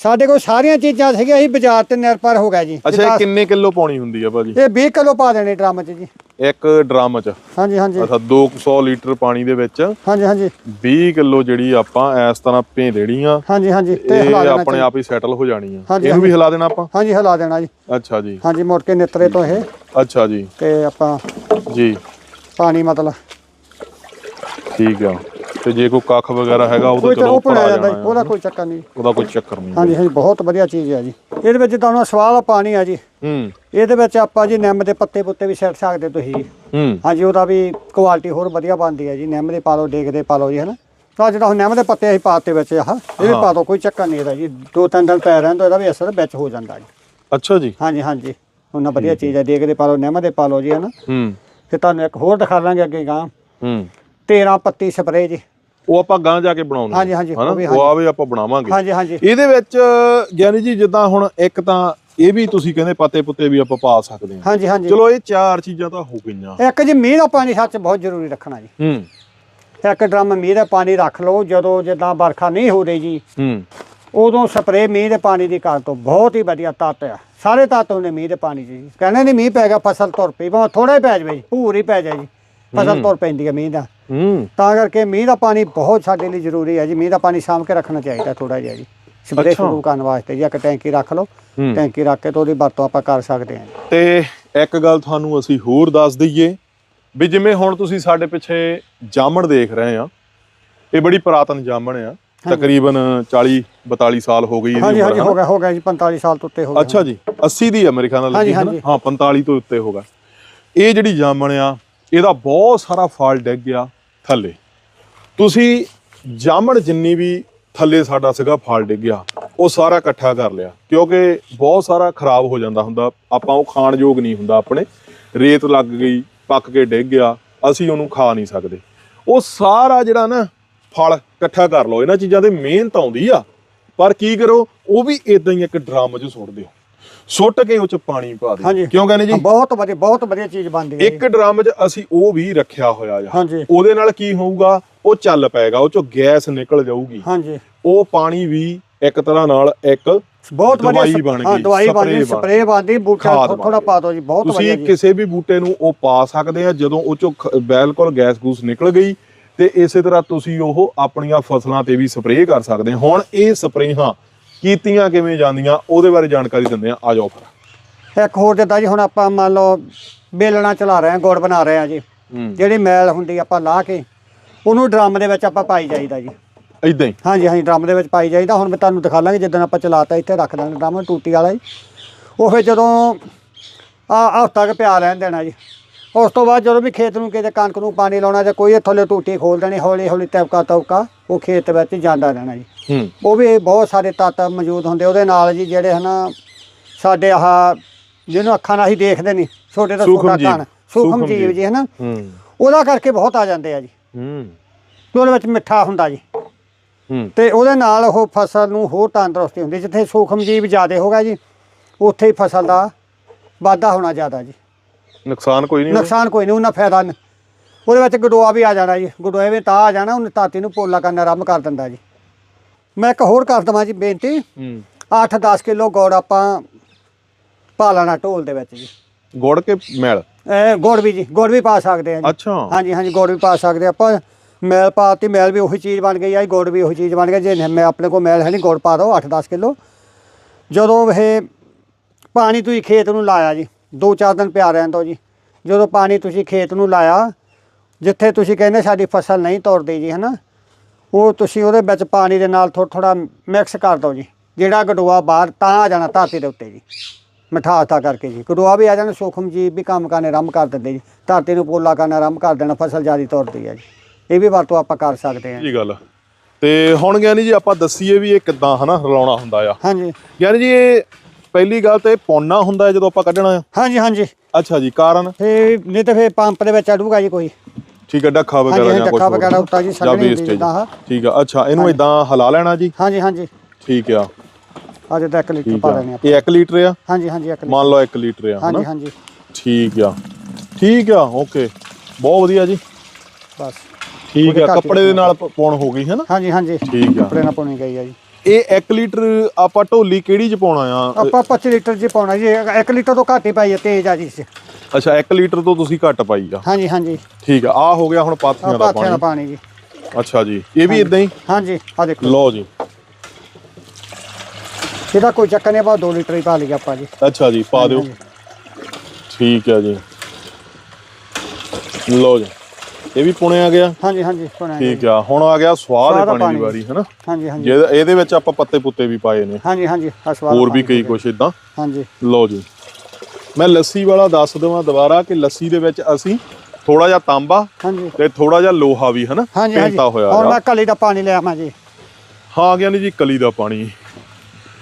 ਸਾਡੇ ਕੋਲ ਸਾਰੀਆਂ ਚੀਜ਼ਾਂ ਸੀਗੀਆਂ ਅਸੀਂ ਬਾਜ਼ਾਰ ਤੇ ਨਿਰਭਰ ਹੋ ਗਏ ਜੀ। ਅੱਛਾ ਇਹ ਕਿੰਨੇ ਕਿਲੋ ਪਾਉਣੀ ਹੁੰਦੀ ਆ ਭਾਜੀ? ਇਹ 20 ਕਿਲੋ ਪਾ ਦੇਣੇ ਡਰਮ 'ਚ ਜੀ। ਇੱਕ ਡਰਮ ਚ? ਹਾਂਜੀ ਹਾਂਜੀ। ਅੱਛਾ 200 ਲੀਟਰ ਪਾਣੀ ਦੇ ਵਿੱਚ ਹਾਂਜੀ ਹਾਂਜੀ। 20 ਕਿਲੋ ਜਿਹੜੀ ਆਪਾਂ ਇਸ ਤਰ੍ਹਾਂ ਭੇ ਦੇਣੀ ਆ ਹਾਂਜੀ ਹਾਂਜੀ ਤੇ ਹਿਲਾ ਦੇਣਾ ਆਪਣੇ। ਆਪ ਹੀ ਸੈਟਲ ਹੋ ਜਾਣੀ ਆ। ਇਹਨੂੰ ਵੀ। ਹਿਲਾ ਦੇਣਾ ਆਪਾਂ? ਹਾਂਜੀ ਹਿਲਾ ਦੇਣਾ ਜੀ। ਅੱਛਾ ਜੀ। ਹਾਂਜੀ ਮੁੜ ਕੇ ਨਿਤਰੇ ਤੋਂ ਇਹ। ਅੱਛਾ ਜੀ। ਤੇ ਆਪਾਂ ਜੀ। ਪਾਣੀ ਮਤਲਬ ਠੀਕ ਆ। ਤੇ ਜੇ ਕੋਈ ਕੱਖ ਵਗੈਰਾ ਹੈਗਾ ਉਹ ਤਾਂ ਕੋਈ ਤਾਂ ਚਲੋ ਉਹ ਜਾਂਦਾ ਜਾਣਾ ਉਹਦਾ। ਕੋਈ ਚੱਕਰ ਨਹੀਂ। ਉਹਦਾ ਕੋਈ ਚੱਕਰ ਨਹੀਂ ਹਾਂਜੀ ਹਾਂਜੀ ਬਹੁਤ ਵਧੀਆ ਚੀਜ਼ ਹੈ ਜੀ। ਇਹਦੇ ਵਿੱਚ ਤੁਹਾਨੂੰ ਸਵਾਲ ਆ ਪਾਣੀ ਆ ਜੀ। ਹੂੰ। ਇਹਦੇ ਵਿੱਚ ਆਪਾਂ ਜੀ ਨਿੰਮ ਦੇ ਪੱਤੇ ਪੁੱਤੇ ਵੀ ਸਿੱਟ ਸਕਦੇ ਤੁਸੀਂ। ਹੂੰ। ਹਾਂਜੀ ਉਹਦਾ ਵੀ ਕੁਆਲਿਟੀ ਹੋਰ ਵਧੀਆ ਬਣਦੀ ਹੈ ਜੀ। ਨਿੰਮ ਦੇ ਪਾ ਲਓ ਡੇਕ ਦੇ ਪਾ ਲਓ ਜੀ ਹਨਾ। ਤਾਂ ਜਿਹੜਾ ਹੁਣ ਨਿੰਮ ਦੇ ਪੱਤੇ ਅਸੀਂ ਪਾਤੇ ਵਿੱਚ ਆਹ। ਇਹ ਵੀ ਪਾ ਦਿਓ ਕੋਈ ਚੱਕਰ ਨਹੀਂ ਇਹਦਾ ਜੀ। ਦੋ ਤਿੰਨ ਦਿਨ ਪੈ ਰਹਿਣ ਤੋਂ ਇਹਦਾ ਵੀ ਅਸਰ ਵਿੱਚ ਹੋ ਜਾਂਦਾ ਜੀ। ਅੱਛਾ ਜੀ। ਹਾਂਜੀ ਹਾਂਜੀ। ਉਹਨਾਂ ਵਧੀਆ ਚੀਜ਼ ਹੈ ਡੇਕ ਦੇ ਪਾ ਲਓ ਨਿੰਮ ਦੇ ਪਾ ਲਓ ਜੀ ਹਨਾ। ਹੂੰ। ਫਿਰ ਤੁਹਾਨੂੰ ਇੱਕ ਹੋਰ ਦਿਖਾ ਲਾਂਗੇ ਅੱਗੇ ਗਾਂ ਹੂੰ। 13 ਪੱਤੀ ਸਪਰੇਅ ਜੀ। ਉਹ ਆਪਾਂ ਗਾਂ ਜਾ ਕੇ ਬਣਾਉਣੇ ਹਾਂਜੀ, ਹਾਂਜੀ? ਉਹ ਆਵੇ ਆਪਾਂ ਬਣਾਵਾਂਗੇ। ਹਾਂਜੀ ਹਾਂਜੀ। ਇਹਦੇ ਵਿੱਚ ਗਿਆਨੀ ਜੀ ਜਿੱਦਾਂ ਹੁਣ ਇੱਕ ਤਾਂ ਇਹ ਵੀ ਤੁਸੀਂ ਕਹਿੰਦੇ ਪੱਤੇ ਪੁੱਤੇ ਵੀ ਆਪਾਂ ਪਾ ਸਕਦੇ ਹਾਂ। ਹਾਂਜੀ ਹਾਂਜੀ। ਚਲੋ ਇਹ ਚਾਰ ਚੀਜ਼ਾਂ ਤਾਂ ਹੋ ਗਈਆਂ। ਇੱਕ ਜੀ ਮੀਂਹ ਦਾ ਪਾਣੀ ਸੱਚ ਬਹੁਤ ਜ਼ਰੂਰੀ ਰੱਖਣਾ ਜੀ। ਹੂੰ। ਇੱਕ ਡਰਮ ਮੀਂਹ ਦਾ ਪਾਣੀ ਰੱਖ ਲਓ ਜਦੋਂ ਜਿੱਦਾਂ ਵਰਖਾ ਨਹੀਂ ਹੋ ਰਹੀ ਜੀ। ਹੂੰ। ਉਦੋਂ ਸਪਰੇ ਮੀਂਹ ਦੇ ਪਾਣੀ ਦੀ ਘਾਟ ਤੋਂ ਬਹੁਤ ਹੀ ਵਧੀਆ ਤੱਤ ਆ। ਸਾਰੇ ਤੱਤ ਹੁੰਦੇ ਮੀਂਹ ਦੇ ਪਾਣੀ 'ਚ ਜੀ। ਕਹਿੰਦੇ ਨਹੀਂ ਮੀਂਹ ਪੈ ਗਿਆ ਫਸਲ ਤੁਰ ਪਈ ਭਾਵੇਂ ਥੋੜਾ ਹੀ ਪੈ ਜਾਵੇ ਜੀ ਭੂਰ ਹੀ ਪੈ ਜਾਏ ਜੀ। ਫਸਲ ਤੁਰ ਪੈਂਦੀ ਹੈ ਮੀਂਹ ਦਾ। ਤਾਂ ਕਰਕੇ ਮੀਂਹ ਦਾ ਪਾਣੀ ਬਹੁਤ ਸਾਡੇ ਲਈ ਜ਼ਰੂਰੀ ਹੈ ਜੀ। ਮੀਂਹ ਦਾ ਪਾਣੀ ਸਾਂਭ ਕੇ ਰੱਖਣਾ ਚਾਹੀਦਾ ਥੋੜਾ ਜਿਹਾ ਜੀ। ਸਪਰੇ ਅੱਛਾ। ਸ਼ੁਰੂ ਕਰਨ ਵਾਸਤੇ ਜੀ। ਇੱਕ ਟੈਂਕੀ ਰੱਖ ਲਓ। ਟੈਂਕੀ ਰੱਖ ਕੇ ਤਾਂ ਉਹਦੀ ਵਰਤੋਂ ਆਪਾਂ ਕਰ ਸਕਦੇ ਹਾਂ ਤੇ ਇੱਕ ਗੱਲ ਤੁਹਾਨੂੰ ਅਸੀਂ ਹੋਰ ਦੱਸ ਦਈਏ ਵੀ ਜਿਵੇਂ ਹੁਣ ਤੁਸੀਂ ਸਾਡੇ ਪਿੱਛੇ ਜਾਮਣ ਦੇਖ ਰਹੇ ਆ ਇਹ ਬੜੀ ਪੁਰਾਤਨ ਜਾਮਣ ਆ। ਤਕਰੀਬਨ 40 42 ਸਾਲ ਹੋ ਗਈ ਇਹਦੀ ਉਮਰ ਹਾਂਜੀ? ਹੋ ਗਿਆ ਹੋ ਗਿਆ ਜੀ। 45 ਸਾਲ ਤੋਂ ਉੱਤੇ ਹੋ ਗਿਆ। ਅੱਛਾ ਜੀ। 80 ਦੀ ਅਮਰੀਕਾ ਨਾਲ ਲੱਗੀ। ਹਾਂ 45 ਤੋਂ ਉੱਤੇ ਹੋਗਾ ਇਹ ਜਿਹੜੀ ਜਾਮਣ ਆ ਇਹਦਾ ਬਹੁਤ ਸਾਰਾ ਫਲ ਡਿੱਗ ਗਿਆ ਥੱਲੇ। ਤੁਸੀਂ ਜਾਮਣ ਜਿੰਨੀ ਵੀ ਥੱਲੇ ਸਾਡਾ ਸੀਗਾ ਫਲ ਡਿੱਗਿਆ ਉਹ ਸਾਰਾ ਇਕੱਠਾ ਕਰ ਲਿਆ। ਕਿਉਂਕਿ ਬਹੁਤ ਸਾਰਾ ਖਰਾਬ ਹੋ ਜਾਂਦਾ ਹੁੰਦਾ, ਆਪਾਂ ਉਹ ਖਾਣ ਯੋਗ ਨਹੀਂ ਹੁੰਦਾ ਆਪਣੇ। ਰੇਤ ਲੱਗ ਗਈ, ਪੱਕ ਕੇ ਡਿੱਗ ਗਿਆ, ਅਸੀਂ ਉਹਨੂੰ ਖਾ ਨਹੀਂ ਸਕਦੇ। ਉਹ ਸਾਰਾ ਜਿਹੜਾ ਨਾ ਫਲ ਇਕੱਠਾ ਕਰ ਲਓ, ਇਹਨਾਂ ਚੀਜ਼ਾਂ ਤੇ ਮਿਹਨਤ ਆਉਂਦੀ ਆ। ਪਰ ਕੀ ਕਰੋ, ਉਹ ਵੀ ਇਦਾਂ ਹੀ ਇੱਕ ਡਰਮ 'ਚ ਸੁੱਟ ਦਿਓ। ਸੁੱਟ ਕੇ ਉਹ 'ਚ ਪਾਣੀ ਪਾ ਹਾਂਜੀ। ਕਿਉਂ ਕਹਿੰਦੇ ਜੀ? ਬਹੁਤ ਵਧੀਆ ਬਹੁਤ ਵਧੀਆ ਚੀਜ਼ ਬਣਦੀ ਹੈ ਜੀ। ਇੱਕ ਡਰਮ 'ਚ ਅਸੀਂ ਉਹ ਵੀ ਰੱਖਿਆ ਹੋਇਆ ਹਾਂਜੀ। ਉਹਦੇ ਨਾਲ ਕੀ ਹੋਊਗਾ? ਉਹ ਚੱਲ ਪਏਗਾ ਉਹ 'ਚੋਂ ਗੈਸ ਨਿਕਲ ਜਾਊਗੀ। ਹਾਂਜੀ। ਉਹ ਪਾਣੀ ਵੀ ਇੱਕ ਤਰ੍ਹਾਂ ਨਾਲ ਇੱਕ ਬਹੁਤ ਵਧੀਆ ਦਵਾਈ ਸਪ- ਬਣ ਹਾਂ ਗਈ, ਦਵਾਈ ਬਣ ਗਈ ਬਣ ਸਪਰੇਅ ਬਣਦੀ ਬੂਟਾ ਖਾਦ ਬਣ ਥੋੜਾ ਗਈ। ਪਾ ਦਿਓ ਜੀ ਬਹੁਤ ਵਧੀਆ ਤੁਸੀਂ ਜੀ। ਕਿਸੇ ਵੀ ਬੂਟੇ ਨੂੰ ਉਹ ਪਾ ਸਕਦੇ ਆ ਜਦੋਂ ਉਹ 'ਚੋਂ ਖ- ਬਿਲਕੁਲ ਗੈਸ ਗੂਸ ਨਿਕਲ ਗਈ ਤੇ ਇਸੇ ਤਰ੍ਹਾਂ ਤੁਸੀਂ ਉਹ ਆਪਣੀਆਂ ਫਸਲਾਂ ਤੇ ਵੀ ਸਪਰੇਅ ਕਰ ਸਕਦੇ ਆ। ਹੁਣ ਇਹ ਸਪਰੇਹਾਂ ਕੀਤੀਆਂ ਕਿਵੇਂ ਜਾਂਦੀਆਂ ਉਹਦੇ ਬਾਰੇ ਜਾਣਕਾਰੀ ਦਿੰਦੇ ਆ ਆ ਜਾਓ ਫਿਰ ਇੱਕ ਹੋਰ ਜਿੱਦਾਂ ਜੀ ਹੁਣ ਆਪਾਂ ਮੰਨ ਲਓ ਬੇਲਣਾ ਚਲਾ ਰਹੇ ਹਾਂ ਗੁੜ ਬਣਾ ਰਹੇ ਹਾਂ ਜੀ। ਜਿਹੜੀ ਮੈਲ ਹੁੰਦੀ ਆਪਾਂ ਲਾ ਕੇ ਉਹਨੂੰ ਡਰਮ ਦੇ ਵਿੱਚ ਆਪਾਂ ਪਾਈ ਜਾਈਦਾ ਜੀ। ਇਦਾਂ ਹੀ? ਹਾਂਜੀ ਹਾਂਜੀ ਡਰਮ ਦੇ ਵਿੱਚ ਪਾਈ ਜਾਈਦਾ। ਹੁਣ ਮੈਂ ਤੁਹਾਨੂੰ ਦਿਖਾ ਲਾਂਗੇ ਜਦੋਂ ਆਪਾਂ ਚਲਾਤਾ ਇੱਥੇ ਰੱਖ ਦਾਂਗੇ ਡਰਮ ਟੂਟੀ ਵਾਲਾ ਜੀ। ਉਹ ਫਿਰ ਜਦੋਂ ਆ ਹਫ਼ਤਾ ਕੁ ਪਿਆ ਰਹਿਣ ਦੇਣਾ ਜੀ। ਉਸ ਤੋਂ ਬਾਅਦ ਜਦੋਂ ਵੀ ਖੇਤ ਨੂੰ ਕਿਤੇ ਕਣਕ ਨੂੰ ਪਾਣੀ ਲਾਉਣਾ ਜਾਂ ਕੋਈ ਥੱਲੇ ਟੂਟੀ ਖੋਲ ਦੇਣੀ ਹੌਲੀ ਹੌਲੀ ਤਵਕਾ ਤਵਕਾ ਉਹ ਖੇਤ ਵਿੱਚ ਜਾਂਦਾ ਰਹਿਣਾ ਜੀ। ਉਹ ਵੀ ਬਹੁਤ ਸਾਰੇ ਤੱਤ ਮੌਜੂਦ ਹੁੰਦੇ ਉਹਦੇ ਨਾਲ ਜੀ ਜਿਹੜੇ ਹਨਾ ਸਾਡੇ ਆਹ ਜਿਹਨੂੰ ਅੱਖਾਂ ਨਾਲ ਹੀ ਦੇਖਦੇ ਨਹੀਂ ਛੋਟੇ ਤੋਂ ਸੂਖਮ ਛੋਟਾ। ਕਣ ਸੂਖਮ ਜੀਵ। ਜੀ ਹਨਾ। ਉਹਦਾ ਕਰਕੇ ਬਹੁਤ ਆ ਜਾਂਦੇ ਆ ਜੀ। ਹੂੰ। ਉਹਦੇ ਵਿੱਚ ਮਿੱਠਾ ਹੁੰਦਾ ਜੀ। ਤੇ ਉਹਦੇ ਨਾਲ ਉਹ ਫਸਲ ਨੂੰ ਹੋਰ ਤੰਦਰੁਸਤੀ ਹੁੰਦੀ ਜਿੱਥੇ ਸੂਖਮ ਜੀਵ ਜ਼ਿਆਦਾ ਹੋਗਾ ਜੀ ਉੱਥੇ ਹੀ ਫਸਲ ਦਾ ਵਾਧਾ ਹੋਣਾ ਜ਼ਿਆਦਾ ਜੀ। ਨੁਕਸਾਨ ਕੋਈ ਨਹੀਂ? ਨੁਕਸਾਨ ਕੋਈ ਨਹੀਂ ਉਹਨਾਂ ਫਾਇਦਾ ਨਹੀਂ ਉਹਦੇ ਵਿੱਚ ਗਡੋਆ ਵੀ ਆ ਜਾਣਾ ਜੀ। ਗਡੋਏ ਵੀ ਤਾਂ ਆ ਜਾਣਾ ਉਹਨੇ ਤਾਤੀ ਨੂੰ ਪੋਲਾ ਕਰਨਾ ਆਰੰਭ ਕਰ ਦਿੰਦਾ ਜੀ। ਮੈਂ ਇੱਕ ਹੋਰ ਕਰ ਦਵਾਂ ਜੀ ਬੇਨਤੀ। ਹੂੰ। 8-10 ਕਿਲੋ ਗੁੜ ਆਪਾਂ ਪਾ ਲੈਣਾ ਢੋਲ ਦੇ ਵਿੱਚ ਜੀ। ਗੁੜ ਕੇ ਮੈਲ? ਇਹ ਗੁੜ ਵੀ ਜੀ ਗੁੜ ਵੀ ਪਾ ਸਕਦੇ ਆ ਜੀ। ਅੱਛਾ। ਹਾਂਜੀ ਹਾਂਜੀ ਗੁੜ ਵੀ ਪਾ ਸਕਦੇ ਆ। ਆਪਾਂ ਮੈਲ ਪਾਤੀ ਮੈਲ ਵੀ ਉਹੀ ਚੀਜ਼ ਬਣ ਗਈ ਆ ਗੁੜ ਵੀ ਉਹੀ ਚੀਜ਼ ਬਣ ਗਿਆ ਜੇ ਮੈਂ ਆਪਣੇ ਕੋਲ ਮੈਲ ਹੈ ਨਹੀਂ ਗੁੜ ਪਾ ਦਿਓ 8-10 ਕਿਲੋ। ਜਦੋਂ ਇਹ ਪਾਣੀ ਤੁਸੀਂ ਖੇਤ ਨੂੰ ਲਾਇਆ ਜੀ 2-4 ਦਿਨ ਪਿਆ ਰਹਿਣ ਦਿਓ ਜੀ। ਜਦੋਂ ਪਾਣੀ ਤੁਸੀਂ ਖੇਤ ਨੂੰ ਲਾਇਆ ਜਿੱਥੇ ਤੁਸੀਂ ਕਹਿੰਦੇ ਸਾਡੀ ਫਸਲ ਨਹੀਂ ਤੋੜਦੀ ਜੀ ਹਨਾ? ਉਹ ਤੁਸੀਂ ਉਹਦੇ ਵਿੱਚ ਪਾਣੀ ਦੇ ਨਾਲ ਥੋੜਾ ਥੋੜਾ ਮਿਕਸ ਕਰ ਦਿਓ ਜੀ। ਜਿਹੜਾ ਗਡੋਆ ਬਾਹਰ ਤਾਂ ਆ ਜਾਣਾ ਧਰਤੀ ਦੇ ਉੱਤੇ ਜੀ। ਮਿਠਾਸ ਦਾ ਕਰਕੇ ਜੀ। ਗਡੋਆ ਵੀ ਆ ਜਾਣਾ ਸੂਖਮ ਜੀ ਵੀ ਕੰਮ ਕਰਨੇ ਆਰੰਭ ਕਰ ਦਿੰਦੇ ਜੀ। ਧਰਤੀ ਨੂੰ ਪੋਲਾ ਕਰਨਾ ਆਰੰਭ ਕਰ ਦੇਣਾ ਫਸਲ ਜ਼ਿਆਦਾ ਤੋੜਦੀ ਹੈ ਜੀ। ਇਹ ਵੀ ਵਰਤੋਂ ਆਪਾਂ ਕਰ ਸਕਦੇ ਹਾਂ। ਜੀ ਗੱਲ। ਤੇ ਹੁਣ ਗਿਆਨੀ ਜੀ ਆਪਾਂ ਦੱਸੀਏ ਵੀ ਇਹ ਕਿੱਦਾਂ ਹਨਾ ਰਲਾਉਣਾ ਹੁੰਦਾ ਆ। ਹਾਂਜੀ। ਗਿਆਨੀ ਜੀ ਇਹ ਪਹਿਲੀ ਗੱਲ ਤੇ ਪੌਣਾ ਹੁੰਦਾ ਜਦੋਂ ਆਪਾਂ ਕੱਢਣਾ ਆ। ਹਾਂਜੀ ਹਾਂਜੀ। ਅੱਛਾ ਜੀ ਕਾਰਨ? ਫੇ ਨਹੀਂ ਤਾਂ ਫੇ ਪੰਪ ਦੇ ਵਿੱਚ ਅੜੂਗਾ ਜੀ ਕੋਈ। ਠੀਕ ਹੈ ਡੱਖਾ ਵਗੈਰਾ ਜਾਂ ਕੁਝ ਡੱਖਾ ਵਗੈਰਾ ਉੱਤਾ ਜੀ ਛੱਡਣੀ ਹੁੰਦੀ ਵੇਸਟੇਜ ਜਿੱਦਾਂ ਆਹ। ਠੀਕ ਆ ਅੱਛਾ ਇਹਨੂੰ ਇਦਾਂ ਹਿਲਾ ਲੈਣਾ ਜੀ? ਹਾਂਜੀ ਹਾਂਜੀ। ਠੀਕ ਆ। ਅੱਜ ਤਾਂ 1 ਲੀਟਰ ਠੀਕ ਪਾ ਆ। ਲੈਣੇ ਆਪਾਂ ਇਹ 1 ਲੀਟਰ ਆ? ਹਾਂਜੀ ਹਾਂਜੀ 1 ਲੀਟਰ। ਮੰਨ ਲਓ 1 ਲੀਟਰ ਆ ਹਾਂਜੀ ਹਨਾ? ਹਾਂਜੀ। ਠੀਕ ਆ। ਠੀਕ ਆ ਓਕੇ। ਬਹੁਤ ਵਧੀਆ ਜੀ। ਬਸ। ਠੀਕ ਉਹਦੇ ਆ ਘੱਟ ਹੀ ਕੱਪੜੇ ਦੇ ਨਾਲ ਪ- ਪਾਉਣ ਹੋ ਗਈ ਹੈ ਨਾ ਹਾਂਜੀ ਹਾਂਜੀ। ਠੀਕ ਆ। ਕੱਪੜੇ ਨਾਲ ਪਾਉਣੀ ਗਈ ਆ ਜੀ। ਇਹ 1 ਲੀਟਰ ਆਪਾਂ ਢੋਲੀ ਕਿਹੜੀ ਚ ਪਾਉਣਾ ਆ? ਆਪਾਂ 25 ਲੀਟਰ ਜੀ ਪਾਉਣਾ ਜੀ। 1 ਲੀਟਰ ਤੋਂ ਘੱਟ ਹੀ ਪਾਈ ਹੈ ਤੇਜ਼ ਆ ਜੀ। ਇਸ 'ਚ। ਅੱਛਾ 1 ਲੀਟਰ ਤੋਂ ਤੁਸੀਂ ਘੱਟ ਪਾਈ ਆ। ਹਾਂਜੀ ਹਾਂਜੀ। ਠੀਕ ਆ ਆ ਹੋ ਗਿਆ ਹੁਣ ਪਾਥੀਆਂ ਦਾ ਪਾਥੀਆਂ ਦਾ ਪਾਣੀ। ਪਾਣੀ ਜੀ। ਅੱਛਾ ਜੀ ਇਹ ਵੀ ਇਦਾਂ ਹੀ? ਹਾਂਜੀ ਆ ਦੇਖੋ। ਲਓ ਜੀ। ਇਹਦਾ ਕੋਈ ਚੱਕਰ ਨਹੀਂ ਆਪਾਂ 2 ਲੀਟਰ ਹੀ ਪਾ ਲਈ ਆਪਾਂ ਜੀ। ਅੱਛਾ ਜੀ ਪਾ ਦਿਓ। ਠੀਕ ਹੈ ਜੀ। ਲਓ ਜੀ ਇਹ ਵੀ ਪੁਣਿਆ ਗਿਆ? ਹਾਂਜੀ ਹਾਂਜੀ ਪਾਉਣਾ ਜੀ। ਠੀਕ ਆ ਹੁਣ ਆ ਗਿਆ ਸਵਾਦ ਦੇ ਪਾਣੀ ਦੀ ਪਾਣੀ। ਵਾਰੀ ਹੈਨਾ? ਹਾਂਜੀ ਹਾਂਜੀ। ਇਹਦੇ ਵਿੱਚ ਆਪਾਂ ਪੱਤੇ ਪੁੱਤੇ ਵੀ ਪਾਏ ਨੇ। ਹਾਂਜੀ ਹਾਂਜੀ ਆਹ ਸਵਾਦ ਹੋਰ ਵੀ ਪਾਣੀ ਕਈ ਕੁਛ ਇਦਾਂ ਹਾਂਜੀ। ਲਓ ਜੀ। ਮੈਂ ਲੱਸੀ ਵਾਲਾ ਦੱਸ ਦਵਾਂ ਦੁਬਾਰਾ ਕਿ ਲੱਸੀ ਦੇ ਵਿੱਚ ਅਸੀਂ ਥੋੜਾ ਜਿਹਾ ਤਾਂਬਾ ਹਾਂਜੀ। ਤੇ ਥੋੜਾ ਜਿਹਾ ਲੋਹਾ ਵੀ ਹਨਾ? ਹਾਂਜੀ ਹਾਂਜੀ। ਪੇਂਟਾ ਹੋਇਆ ਹੁਣ ਮੈਂ ਕਲੀ ਦਾ ਪਾਣੀ ਲਿਆ ਮੈਂ ਜੀ। ਹਾਂ ਗਿਆ ਨੀ ਜੀ ਕਲੀ ਦਾ ਪਾਣੀ।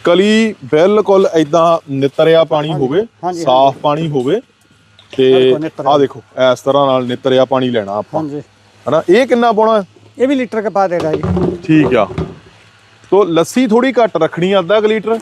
ਕਲੀ ਬਿਲਕੁਲ ਐਦਾਂ ਨਿਤਰਿਆ ਪਾਣੀ ਹੋਵੇ ਹਾਂਜੀ, ਸਾਫ਼ ਪਾਣੀ ਹੋਵੇ ਤੇ ਬਿਲਕੁਲ ਆ ਦੇਖੋ ਇਸ ਤਰ੍ਹਾਂ ਨਾਲ ਨਿਤਰਿਆ ਪਾਣੀ ਲੈਣਾ ਆਪਾਂ। ਹਾਂਜੀ। ਹਨਾ ਇਹ ਕਿੰਨਾ ਪਾਉਣਾ ਇਹ ਵੀ ਲੀਟਰ ਕੇ ਪਾ ਦੇਗਾ ਜੀ। ਠੀਕ ਆ। ਤੋ ਲੱਸੀ ਥੋੜੀ ਘੱਟ ਰੱਖਣੀ ਆ ਅੱਧਾ ਕੁ ਲੀਟਰ?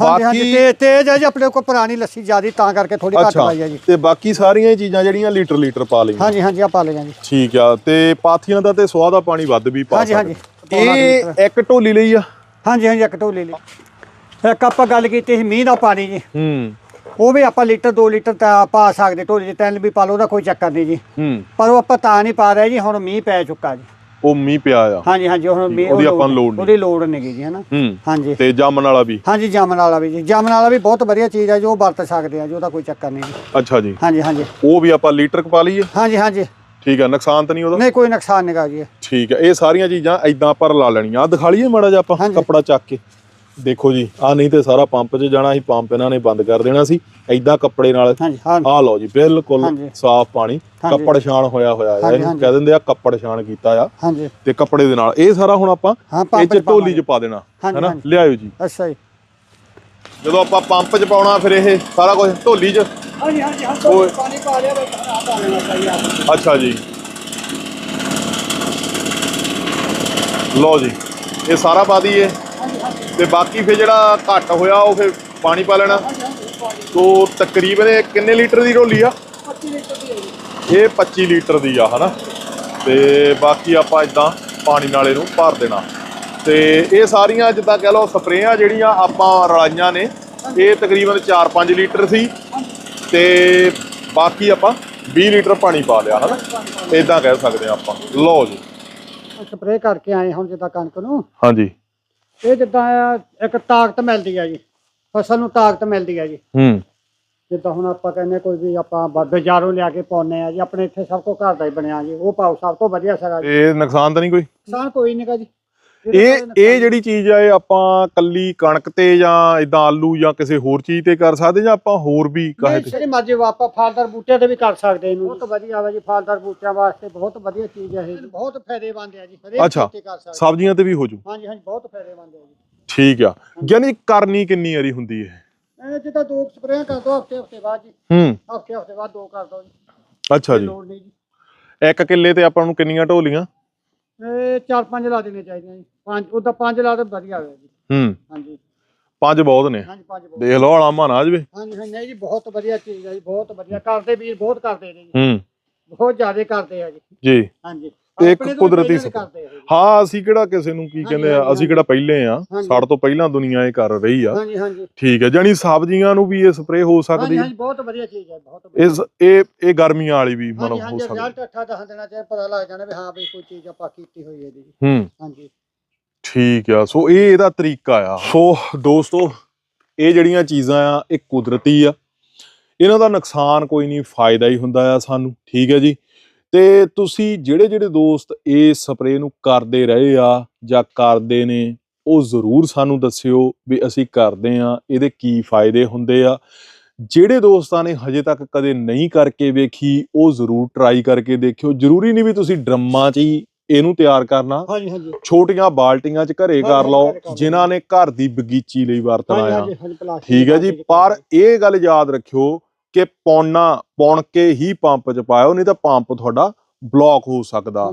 ਹਾਂਜੀ ਹਾਂਜੀ ਤੇ ਤੇਜ਼ ਹੈ ਜੀ ਆਪਣੇ ਕੋਲ ਪੁਰਾਣੀ ਲੱਸੀ ਜ਼ਿਆਦੀ ਤਾਂ ਕਰਕੇ ਥੋੜੀ ਘੱਟ ਅੱਛਾ ਪਾਈ ਹੈ ਜੀ। ਤੇ ਬਾਕੀ ਸਾਰੀਆਂ ਹੀ ਚੀਜ਼ਾਂ ਜਿਹੜੀਆਂ ਲੀਟਰ ਲੀਟਰ ਪਾ ਲਈਆਂ। ਹਾਂਜੀ ਹਾਂਜੀ ਆ ਪਾ ਲਈਆਂ ਜੀ। ਠੀਕ ਆ ਤੇ ਪਾਥੀਆਂ ਦਾ ਤੇ ਸਵਾਹ ਦਾ ਪਾਣੀ ਵੱਧ ਵੀ ਪਾ ਹਾਂਜੀ, ਹਾਂਜੀ। ਸਕਦੇ। ਇਹ ਇੱਕ ਢੋਲੀ ਲਈ ਆ? ਹਾਂਜੀ ਹਾਂਜੀ ਇੱਕ ਢੋਲੀ ਲਈ। ਇੱਕ ਆਪਾਂ ਗੱਲ ਕੀਤੀ ਸੀ ਮੀਂਹ ਦਾ ਪਾਣੀ ਜੀ। ਹੂੰ। ਉਹ ਵੀ ਆਪਾਂ ਲੀਟਰ 2 ਲੀਟਰ ਤਾਂ ਪਾ ਸਕਦੇ ਢੋਲੀ 'ਚ ਤਿੰਨ ਵੀ ਪਾ ਲਓ ਉਹਦਾ ਕੋਈ ਚੱਕਰ ਨਹੀਂ ਜੀ। ਹੂੰ। ਪਰ ਉਹ ਆਪਾਂ ਤਾਂ ਨਹੀਂ ਪਾ ਰਹੇ ਜੀ ਹੁਣ ਮੀਂਹ ਪੈ ਚੁੱਕਾ ਜੀ। ਉਹ ਮੀਂਹ ਪਿਆ ਆ। ਹਾਂਜੀ ਹਾਂਜੀ ਹੁਣ ਮੀਂਹ ਉਹਦੀ ਆਪਾਂ ਨੂੰ ਲੋੜ ਨਹੀਂ। ਉਹਦੀ ਲੋੜ ਨਹੀਂ ਗੀ ਜੀ ਹਨਾ? ਹੂੰ। ਹਾਂਜੀ। ਤੇ ਜਾਮਨ ਵਾਲਾ ਵੀ। ਹਾਂਜੀ ਜਾਮਨ ਵਾਲਾ ਵੀ ਜੀ। ਜਾਮਨ ਵਾਲਾ ਵੀ ਬਹੁਤ ਵਧੀਆ ਚੀਜ਼ ਹੈ ਜੋ ਵਰਤ ਸਕਦੇ ਆ ਜੀ ਉਹਦਾ ਕੋਈ ਚੱਕਰ ਨਹੀਂ ਜੀ। ਅੱਛਾ ਜੀ। ਹਾਂਜੀ ਹਾਂਜੀ। ਉਹ ਵੀ ਆਪਾਂ ਲੀਟਰ ਕ ਪਾ ਲਈਏ? ਹਾਂਜੀ ਹਾਂਜੀ। ਠੀਕ ਆ ਨੁਕਸਾਨ ਤਾਂ ਨਹੀਂ ਉਹਦਾ? ਨਹੀਂ ਕੋਈ ਨੁਕਸਾਨ ਨਹੀਂਗਾ ਜੀ। ਠੀਕ ਆ ਇਹ ਸਾਰੀਆਂ ਚੀਜ਼ਾਂ ਐਦਾਂ ਆਪਾਂ ਰਲਾ ਲੈਣੀਆਂ। ਆ ਦਿਖਾ ਲਈਏ ਮਾੜਾ ਜਿਹਾ ਆਪਾਂ ਹਾਂਜੀ। ਕੱਪੜਾ ਚੱਕ ਕੇ। ਦੇਖੋ ਜੀ ਆ ਨਹੀਂ ਤੇ ਸਾਰਾ ਪੰਪ 'ਚ ਜਾਣਾ ਸੀ ਪੰਪ ਇਹਨਾਂ ਨੇ ਬੰਦ ਕਰ ਦੇਣਾ ਸੀ। ਐਦਾਂ ਕੱਪੜੇ ਨਾਲ ਹਾਂਜੀ ਹਾਂ। ਆ ਲਓ ਜੀ ਬਿਲਕੁਲ। ਸਾਫ਼ ਪਾਣੀ। ਕੱਪੜ ਛਾਣ ਹੋਇਆ ਹੋਇਆ ਹੈ ਇਹਨੂੰ। ਕਹਿ ਦਿੰਦੇ ਆ ਕੱਪੜ ਛਾਣ ਕੀਤਾ ਆ। ਹਾਂਜੀ। ਤੇ ਕੱਪੜੇ ਦੇ ਨਾਲ ਇਹ ਸਾਰਾ ਹੁਣ ਆਪਾਂ ਇਹ 'ਚ ਢੋਲੀ 'ਚ ਪਾ ਦੇਣਾ ਹੈਨਾ। ਲਿਆਇਓ ਜੀ। ਅੱਛਾ ਜੀ। ਜਦੋਂ ਆਪਾਂ ਪੰਪ 'ਚ ਪਾਉਣਾ ਫਿਰ ਇਹ ਸਾਰਾ ਕੁਝ ਢੋਲੀ 'ਚ? ਹਾਂਜੀ ਹਾਂਜੀ ਹਾਂ। ਪਾਣੀ ਪਾ ਲਿਆ ਬਸ ਆ ਪਾ ਲੈਣਾ ਚਾਹੀਦਾ ਅੱਛਾ ਜੀ। ਲਓ ਜੀ ਇਹ ਸਾਰਾ ਪਾ ਦਈਏ। ਤੇ ਬਾਕੀ ਫਿਰ ਜਿਹੜਾ ਘੱਟ ਹੋਇਆ ਉਹ ਫਿਰ ਪਾਣੀ ਪਾ ਲੈਣਾ। ਤੋ ਤਕਰੀਬਨ ਇਹ ਕਿੰਨੇ ਲੀਟਰ ਦੀ ਢੋਲੀ ਆ? 25 ਲੀਟਰ ਦੀ ਇਹ 25 ਲੀਟਰ ਦੀ ਆ ਹਨਾ? ਤੇ ਬਾਕੀ ਆਪਾਂ ਇਦਾਂ ਪਾਣੀ ਨਾਲ ਇਹਨੂੰ ਭਰ ਦੇਣਾ। ਤੇ ਇਹ ਸਾਰੀਆਂ ਜਿੱਦਾਂ ਕਹਿ ਲਓ ਸਪਰੇਆਂ ਜਿਹੜੀਆਂ ਆਪਾਂ ਰਲਾਈਆਂ ਨੇ ਇਹ ਤਕਰੀਬਨ 4-5 ਲੀਟਰ ਸੀ। ਤੇ ਬਾਕੀ ਆਪਾਂ 20 ਲੀਟਰ ਪਾਣੀ ਪਾ ਲਿਆ ਹਨਾ? ਇਦਾਂ ਕਹਿ ਸਕਦੇ ਆ ਆਪਾਂ। ਲਓ ਜੀ। ਸਪਰੇਅ ਕਰਕੇ ਆਏ ਹੁਣ ਜਿੱਦਾਂ ਕਣਕ ਨੂੰ। ਹਾਂਜੀ। ਇਹ ਜਿੱਦਾਂ ਆ, ਇੱਕ ਤਾਕਤ ਮਿਲਦੀ ਆ ਜੀ। ਫਸਲ ਨੂੰ ਤਾਕਤ ਮਿਲਦੀ ਆ ਜੀ। ਹੂੰ। ਜਿੱਦਾਂ ਹੁਣ ਆਪਾਂ ਕਹਿੰਦੇ ਕੋਈ ਵੀ ਆਪਾਂ ਬ- ਬਾਜ਼ਾਰੋਂ ਲਿਆ ਕੇ ਪਾਉਂਦੇ ਆ ਜੀ। ਆਪਣੇ ਇੱਥੇ ਸਭ ਕੁਝ ਘਰ ਦਾ ਹੀ ਬਣਿਆ ਜੀ। ਉਹ ਪਾਓ ਸਭ ਤੋਂ ਵਧੀਆ ਸਗਾ ਜੀ। ਇਹ ਨੁਕਸਾਨ ਤਾਂ ਨਹੀਂ ਕੋਈ? ਨੁਕਸਾਨ ਕੋਈ ਨਹੀਂਗਾ ਜੀ। ਇਹ ਇਹ ਜਿਹੜੀ ਚੀਜ਼ ਆ ਇਹ ਆਪਾਂ ਕੱਲੀ ਕਣਕ ਤੇ ਜਾਂ ਇਦਾਂ ਆਲੂ ਜਾਂ ਕਿਸੇ ਹੋਰ ਚੀਜ਼ ਤੇ ਕਰ ਸਕਦੇ ਜਾਂ ਆਪਾਂ ਹੋਰ ਵੀ ਕਾਹੇ ਤੇ? ਜਿਹੜੀ ਮਰਜ਼ੀ ਆਪਾਂ ਫਲਦਾਰ ਬੂਟਿਆਂ ਤੇ ਵੀ ਕਰ ਸਕਦੇ ਇਹਨੂੰ ਬਹੁਤ ਵਧੀਆ ਵਾ ਜੀ ਫਲਦਾਰ ਬੂਟਿਆਂ ਵਾਸਤੇ ਬਹੁਤ ਵਧੀਆ ਚੀਜ਼ ਹੈ ਇਹ ਬਹੁਤ ਫਾਇਦੇਮੰਦ ਹੈ ਜੀ ਹਰੇਕ ਅੱਛਾ ਤੇ ਕਰ ਸਕਦੇ। ਸਬਜ਼ੀਆਂ ਤੇ ਵੀ ਹੋ ਜੂ। ਹਾਂਜੀ ਹਾਂਜੀ ਬਹੁਤ ਫਾਇਦੇਮੰਦ ਹੈ ਜੀ। ਠੀਕ ਆ। ਯਾਨੀ ਕਰਨੀ ਕਿੰਨੀ ਵਾਰੀ ਹੁੰਦੀ ਹੈ ਇਹ ਜਿੱਦਾਂ ਦੋ ਸਪਰੇਆਂ ਕਰ ਦੋ ਹਫ਼ਤੇ ਹਫ਼ਤੇ ਬਾਅਦ ਜੀ। ਹੂੰ। ਹਫ਼ਤੇ ਹਫ਼ਤੇ ਬਾਅਦ ਦੋ ਕਰ ਦੋ ਜੀ। ਅੱਛਾ ਜੀ। ਲੋੜ ਨਹੀਂ ਜੀ। ਇੱਕ ਕਿੱਲੇ ਤੇ ਆਪਾਂ ਨੂੰ ਕਿੰਨੀਆਂ ਢੋਲੀਆਂ? ਇਹ ਚਾਰ ਪੰਜ ਲਾ ਦੇਣੇ ਚਾਹੀਦੀਆਂ ਜੀ। ਪੰਜ ਉਹਦਾ ਪੰਜ ਲਾ ਤੇ ਵਧੀਆ ਹੋਇਆ ਜੀ। ਹੂੰ। ਹਾਂਜੀ। ਪੰਜ ਬਹੁਤ ਨੇ। ਹਾਂਜੀ ਪੰਜ ਬਹੁਤ। ਦੇਖ ਲਓ ਆਲਾਮਾ ਨਾ ਜਵੇ। ਹਾਂਜੀ ਹਾਂਜੀ ਨਹੀਂ ਜੀ ਬਹੁਤ ਵਧੀਆ ਚੀਜ਼ ਹੈ ਜੀ ਬਹੁਤ ਵਧੀਆ। ਕਰਦੇ ਵੀਰ ਬਹੁਤ ਕਰਦੇ ਨੇ ਜੀ। ਹੂੰ। ਬਹੁਤ ਜ਼ਿਆਦਾ ਕਰਦੇ ਆ ਜੀ। ਜੀ। ਹਾਂਜੀ। ਤੇ ਇੱਕ ਕੁਦਰਤੀ। ਹਾਂ ਅਸੀਂ ਕਿਹੜਾ ਕਿਸੇ ਨੂੰ ਕੀ ਕਹਿੰਦੇ ਆ ਅਸੀਂ ਕਿਹੜਾ ਪਹਿਲੇ ਆ। ਸਾਡੇ ਤੋਂ ਪਹਿਲਾਂ ਦੁਨੀਆ ਇਹ ਕਰ ਰਹੀ ਆ। ਠੀਕ ਹੈ ਜਾਨੀ ਸਬਜ਼ੀਆਂ ਨੂੰ ਵੀ ਇਹ ਸਪਰੇਅ ਹੋ ਸਕਦੀ। ਹੈ ਹਾਂਜੀ ਬਹੁਤ ਵਧੀਆ ਚੀਜ਼ ਹੈ ਬਹੁਤ ਵਧੀਆ। ਇਸ ਇਹ ਇਹ ਗਰਮੀਆਂ ਵਾਲੀ ਵੀ ਮਤਲਬ ਹਾਂਜੀ ਹੋ ਹਾਂਜੀ ਸਕਦੀ ਰਿਜ਼ਲਟ ਅੱਠਾ ਦਸ ਦਿਨਾਂ ਚ ਪਤਾ ਲੱਗ ਜਾਣਾ ਵੀ ਹਾਂ ਵੀ ਕੋਈ ਚੀਜ਼ ਆਪਾਂ ਕੀਤੀ ਹੋਈ ਹੈ ਜੀ ਹੂੰ। ਹਾਂਜੀ। ਠੀਕ ਆ ਸੋ ਇਹ ਇਹਦਾ ਤਰੀਕਾ ਆ। ਸੋ ਦੋਸਤੋ ਇਹ ਜਿਹੜੀਆਂ ਚੀਜ਼ਾਂ ਆ ਇਹ ਕੁਦਰਤੀ ਆ। ਇਹਨਾਂ ਦਾ ਨੁਕਸਾਨ ਕੋਈ ਨਹੀਂ ਫਾਇਦਾ ਹੀ ਹੁੰਦਾ ਆ ਸਾਨੂੰ। ਠੀਕ ਹੈ ਜੀ। ਤੇ ਤੁਸੀਂ ਜਿਹੜੇ ਜਿਹੜੇ ਦੋਸਤ ਇਹ ਸਪਰੇਅ ਨੂੰ ਕਰਦੇ ਰਹੇ ਆ ਜਾਂ ਕਰਦੇ ਨੇ ਉਹ ਜ਼ਰੂਰ ਸਾਨੂੰ ਦੱਸਿਓ ਵੀ ਅਸੀਂ ਕਰਦੇ ਆ ਇਹਦੇ ਕੀ ਫਾਇਦੇ ਹੁੰਦੇ ਆ। ਜਿਹੜੇ ਦੋਸਤਾਂ ਨੇ ਹਜੇ ਤੱਕ ਕਦੇ ਨਹੀਂ ਕਰਕੇ ਵੇਖੀ ਉਹ ਜ਼ਰੂਰ ਟਰਾਈ ਕਰਕੇ ਦੇਖਿਓ। ਜ਼ਰੂਰੀ ਨਹੀਂ ਵੀ ਤੁਸੀਂ ਡਰਮਾਂ 'ਚ ਹੀ ਇਹਨੂੰ ਤਿਆਰ ਕਰਨਾ। ਹਾਂਜੀ ਹਾਂਜੀ। ਛੋਟੀਆਂ ਬਾਲਟੀਆਂ 'ਚ ਘਰੇ ਕਰ ਲਓ। ਜਿਨ੍ਹਾਂ ਨੇ ਘਰ ਦੀ ਬਗੀਚੀ ਲਈ ਵਰਤਣਾ ਆ। ਠੀਕ ਹੈ ਜੀ ਪਰ ਇਹ ਗੱਲ ਯਾਦ ਰੱਖਿਓ ਕਿ ਪੌਣਾ ਪੌਣ ਕੇ ਹੀ ਪੰਪ 'ਚ ਪਾਇਓ ਨਹੀਂ ਤਾਂ ਪੰਪ ਤੁਹਾਡਾ ਬਲੌਕ ਹੋ ਸਕਦਾ।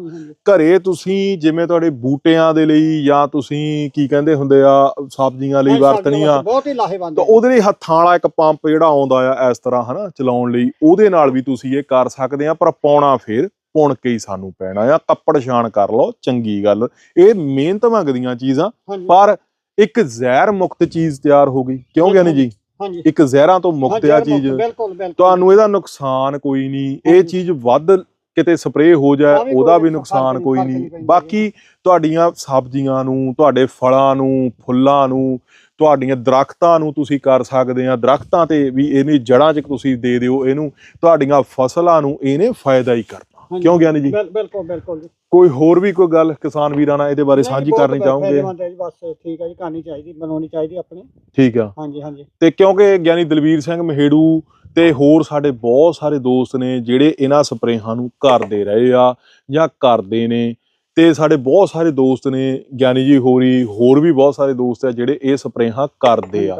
ਘਰੇ ਤੁਸੀਂ ਜਿਵੇਂ ਤੁਹਾਡੇ ਬੂਟਿਆਂ ਦੇ ਲਈ ਜਾਂ ਤੁਸੀਂ ਕੀ ਕਹਿੰਦੇ ਹੁੰਦੇ ਆ ਸਬਜ਼ੀਆਂ ਲਈ ਵਰਤਣੀਆਂ ਬਹੁਤ ਹੀ ਲਾਹੇਵੰਦ ਤਾਂ ਉਹਦੇ ਲਈ ਹੱਥਾਂ ਵਾਲਾ ਇੱਕ ਪੰਪ ਜਿਹੜਾ ਆਉਂਦਾ ਆ ਇਸ ਤਰ੍ਹਾਂ ਹਨਾ ਚਲਾਉਣ ਲਈ ਉਹਦੇ ਨਾਲ ਵੀ ਤੁਸੀਂ ਇਹ ਕਰ ਸਕਦੇ ਆ ਪਰ ਪਾਉਣਾ ਫੇਰ ਪੁਣ ਕੇ ਹੀ ਸਾਨੂੰ ਪੈਣਾ ਆ। ਕੱਪੜ ਛਾਣ ਕਰ ਲਓ ਚੰਗੀ ਗੱਲ। ਇਹ ਮਿਹਨਤ ਮੰਗਦੀਆਂ ਚੀਜ਼ਾਂ ਪਰ ਇੱਕ ਜ਼ਹਿਰ ਮੁਕਤ ਚੀਜ਼ ਤਿਆਰ ਹੋ ਗਈ। ਕਿਉਂ ਗਿਆਨੀ ਜੀ? ਹਾਂਜੀ। ਇੱਕ ਜ਼ਹਿਰਾਂ ਤੋਂ ਮੁਕਤ ਆ ਚੀਜ਼। ਬਿਲਕੁਲ ਬਿਲਕੁਲ। ਤੁਹਾਨੂੰ ਇਹਦਾ ਨੁਕਸਾਨ ਕੋਈ ਨਹੀਂ। ਇਹ। ਚੀਜ਼ ਵੱਧ ਕਿਤੇ ਸਪਰੇਅ ਹੋ ਜਾਏ ਉਹਦਾ ਵੀ ਨੁਕਸਾਨ ਕੋਈ ਨਹੀਂ ਬਾਕੀ ਤੁਹਾਡੀਆਂ ਸਬਜ਼ੀਆਂ ਨੂੰ ਤੁਹਾਡੇ ਫਲਾਂ ਨੂੰ ਫੁੱਲਾਂ ਨੂੰ ਤੁਹਾਡੀਆਂ ਦਰਖਤਾਂ ਨੂੰ ਤੁਸੀਂ ਕਰ ਸਕਦੇ ਆ। ਦਰਖਤਾਂ ਤੇ ਵੀ ਇਹਨੇ ਜੜਾਂ 'ਚ ਤੁਸੀਂ ਦੇ ਦਿਓ ਇਹਨੂੰ ਤੁਹਾਡੀਆਂ ਫਸਲਾਂ ਨੂੰ ਇਹਨੇ ਫਾਇਦਾ ਹੀ ਕਰਨਾ। ਕਿਉਂ ਗਿਆਨੀ ਜੀ? ਬਿਲ- ਬਿਲਕੁਲ ਬਿਲਕੁਲ ਜੀ। ਕੋਈ ਹੋਰ ਵੀ ਕੋਈ ਗੱਲ ਕਿਸਾਨ ਵੀਰਾਂ ਨਾਲ ਇਹਦੇ ਬਾਰੇ ਸਾਂਝੀ ਕਰਨੀ ਚਾਹੋਗੇ? ਫਾਇਦੇਮੰਦ ਹੈ ਜੀ ਬਸ ਠੀਕ ਹੈ ਜੀ ਕਰਨੀ ਚਾਹੀਦੀ ਬਣਾਉਣੀ ਚਾਹੀਦੀ ਆਪਣੇ। ਠੀਕ ਆ। ਹਾਂਜੀ ਹਾਂਜੀ। ਤੇ ਕਿਉਂਕਿ ਗਿਆਨੀ ਦਲਵੀਰ ਸਿੰਘ ਮਹੇੜੂ ਤੇ ਹੋਰ ਸਾਡੇ ਬਹੁਤ ਸਾਰੇ ਦੋਸਤ ਨੇ ਜਿਹੜੇ ਇਹਨਾਂ ਸਪਰੇਹਾਂ ਨੂੰ ਕਰਦੇ ਰਹੇ ਆ ਜਾਂ ਕਰਦੇ ਨੇ ਤੇ ਸਾਡੇ ਬਹੁਤ ਸਾਰੇ ਦੋਸਤ ਨੇ ਗਿਆਨੀ ਜੀ ਹੋਰੀ ਹੋਰ ਵੀ ਬਹੁਤ ਸਾਰੇ ਦੋਸਤ ਆ ਜਿਹੜੇ ਇਹ ਸਪਰੇਹਾਂ ਕਰਦੇ ਆ।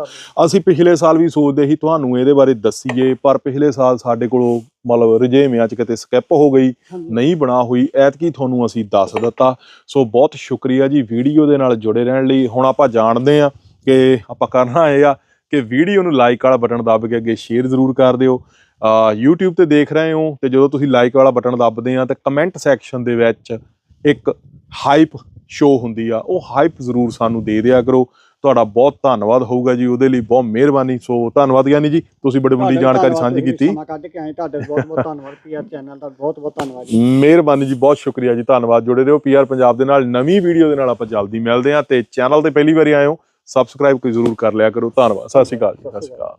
ਅਸੀਂ ਪਿਛਲੇ ਸਾਲ ਵੀ ਸੋਚਦੇ ਸੀ ਤੁਹਾਨੂੰ ਇਹਦੇ ਬਾਰੇ ਦੱਸੀਏ ਪਰ ਪਿਛਲੇ ਸਾਲ ਸਾਡੇ ਕੋਲੋਂ ਮਤਲਬ ਰਜੇਵਿਆਂ ਚ ਕਿਤੇ ਸਕਿਪ ਹੋ ਗਈ ਨਹੀਂ ਬਣਾ ਹੋਈ ਐਤਕੀ ਤੁਹਾਨੂੰ ਅਸੀਂ ਦੱਸ ਦਿੱਤਾ। ਸੋ ਬਹੁਤ ਸ਼ੁਕਰੀਆ ਜੀ ਵੀਡੀਓ ਦੇ ਨਾਲ ਜੁੜੇ ਰਹਿਣ ਲਈ। ਹੁਣ ਆਪਾਂ ਜਾਣਦੇ ਆ ਕਿ ਆਪਾਂ ਕਰਨਾ ਇਹ ਆ ਕਿ ਵੀਡੀਓ ਨੂੰ ਲਾਈਕ ਵਾਲਾ ਬਟਨ ਦੱਬ ਕੇ ਅੱਗੇ ਸ਼ੇਅਰ ਜ਼ਰੂਰ ਕਰ ਦਿਓ। ਆ YouTube ਤੇ ਦੇਖ ਰਹੇ ਹੋ ਤੇ ਜਦੋਂ ਤੁਸੀਂ ਲਾਈਕ ਵਾਲਾ ਬਟਨ ਦੱਬਦੇ ਆ ਤੇ ਕਮੈਂਟ ਸੈਕਸ਼ਨ ਦੇ ਵਿੱਚ ਇੱਕ ਹਾਈਪ ਸ਼ੋ ਹੁੰਦੀ ਆ ਉਹ ਹਾਈਪ ਜ਼ਰੂਰ ਸਾਨੂੰ ਦੇ ਦਿਆ ਕਰੋ। ਤੁਹਾਡਾ ਬਹੁਤ ਧੰਨਵਾਦ ਹੋਊਗਾ ਜੀ ਉਹਦੇ ਲਈ ਬਹੁਤ ਮਿਹਰਬਾਨੀ। ਸੋ ਧੰਨਵਾਦ ਗਿਆਨੀ ਜੀ ਤੁਸੀਂ ਬੜੀ ਵੱਡੀ ਜਾਣਕਾਰੀ ਸਾਂਝੀ ਕੀਤੀ। ਸਮਾਂ ਕੱਢ ਕੇ ਆਏ ਤੁਹਾਡੇ ਬਹੁਤ ਬਹੁਤ ਧੰਨਵਾਦ ਪੀਆਰ ਚੈਨਲ ਦਾ ਬਹੁਤ ਬਹੁਤ ਧੰਨਵਾਦ ਜੀ। ਮਿਹਰਬਾਨੀ ਜੀ ਬਹੁਤ ਸ਼ੁਕਰੀਆ ਜੀ ਧੰਨਵਾਦ। ਜੁੜੇ ਰਹੋ ਪੀਆਰ ਪੰਜਾਬ ਦੇ ਨਾਲ ਨਵੀਂ ਵੀਡੀਓ ਦੇ ਨਾਲ ਆਪਾਂ ਜਲਦੀ ਮਿਲਦੇ ਹਾਂ ਤੇ ਚੈਨਲ ਤੇ ਪਹਿਲੀ ਵਾਰੀ ਆਏ ਹੋ ਸਬਸਕ੍ਰਾਈਬ ਜ਼ਰੂਰ ਕਰ ਲਿਆ ਕਰੋ। ਧੰਨਵਾਦ ਸਤਿ ਸ਼੍ਰੀ ਅਕਾਲ ਜੀ ਸਤਿ ਸ਼੍ਰੀ ਅਕਾਲ।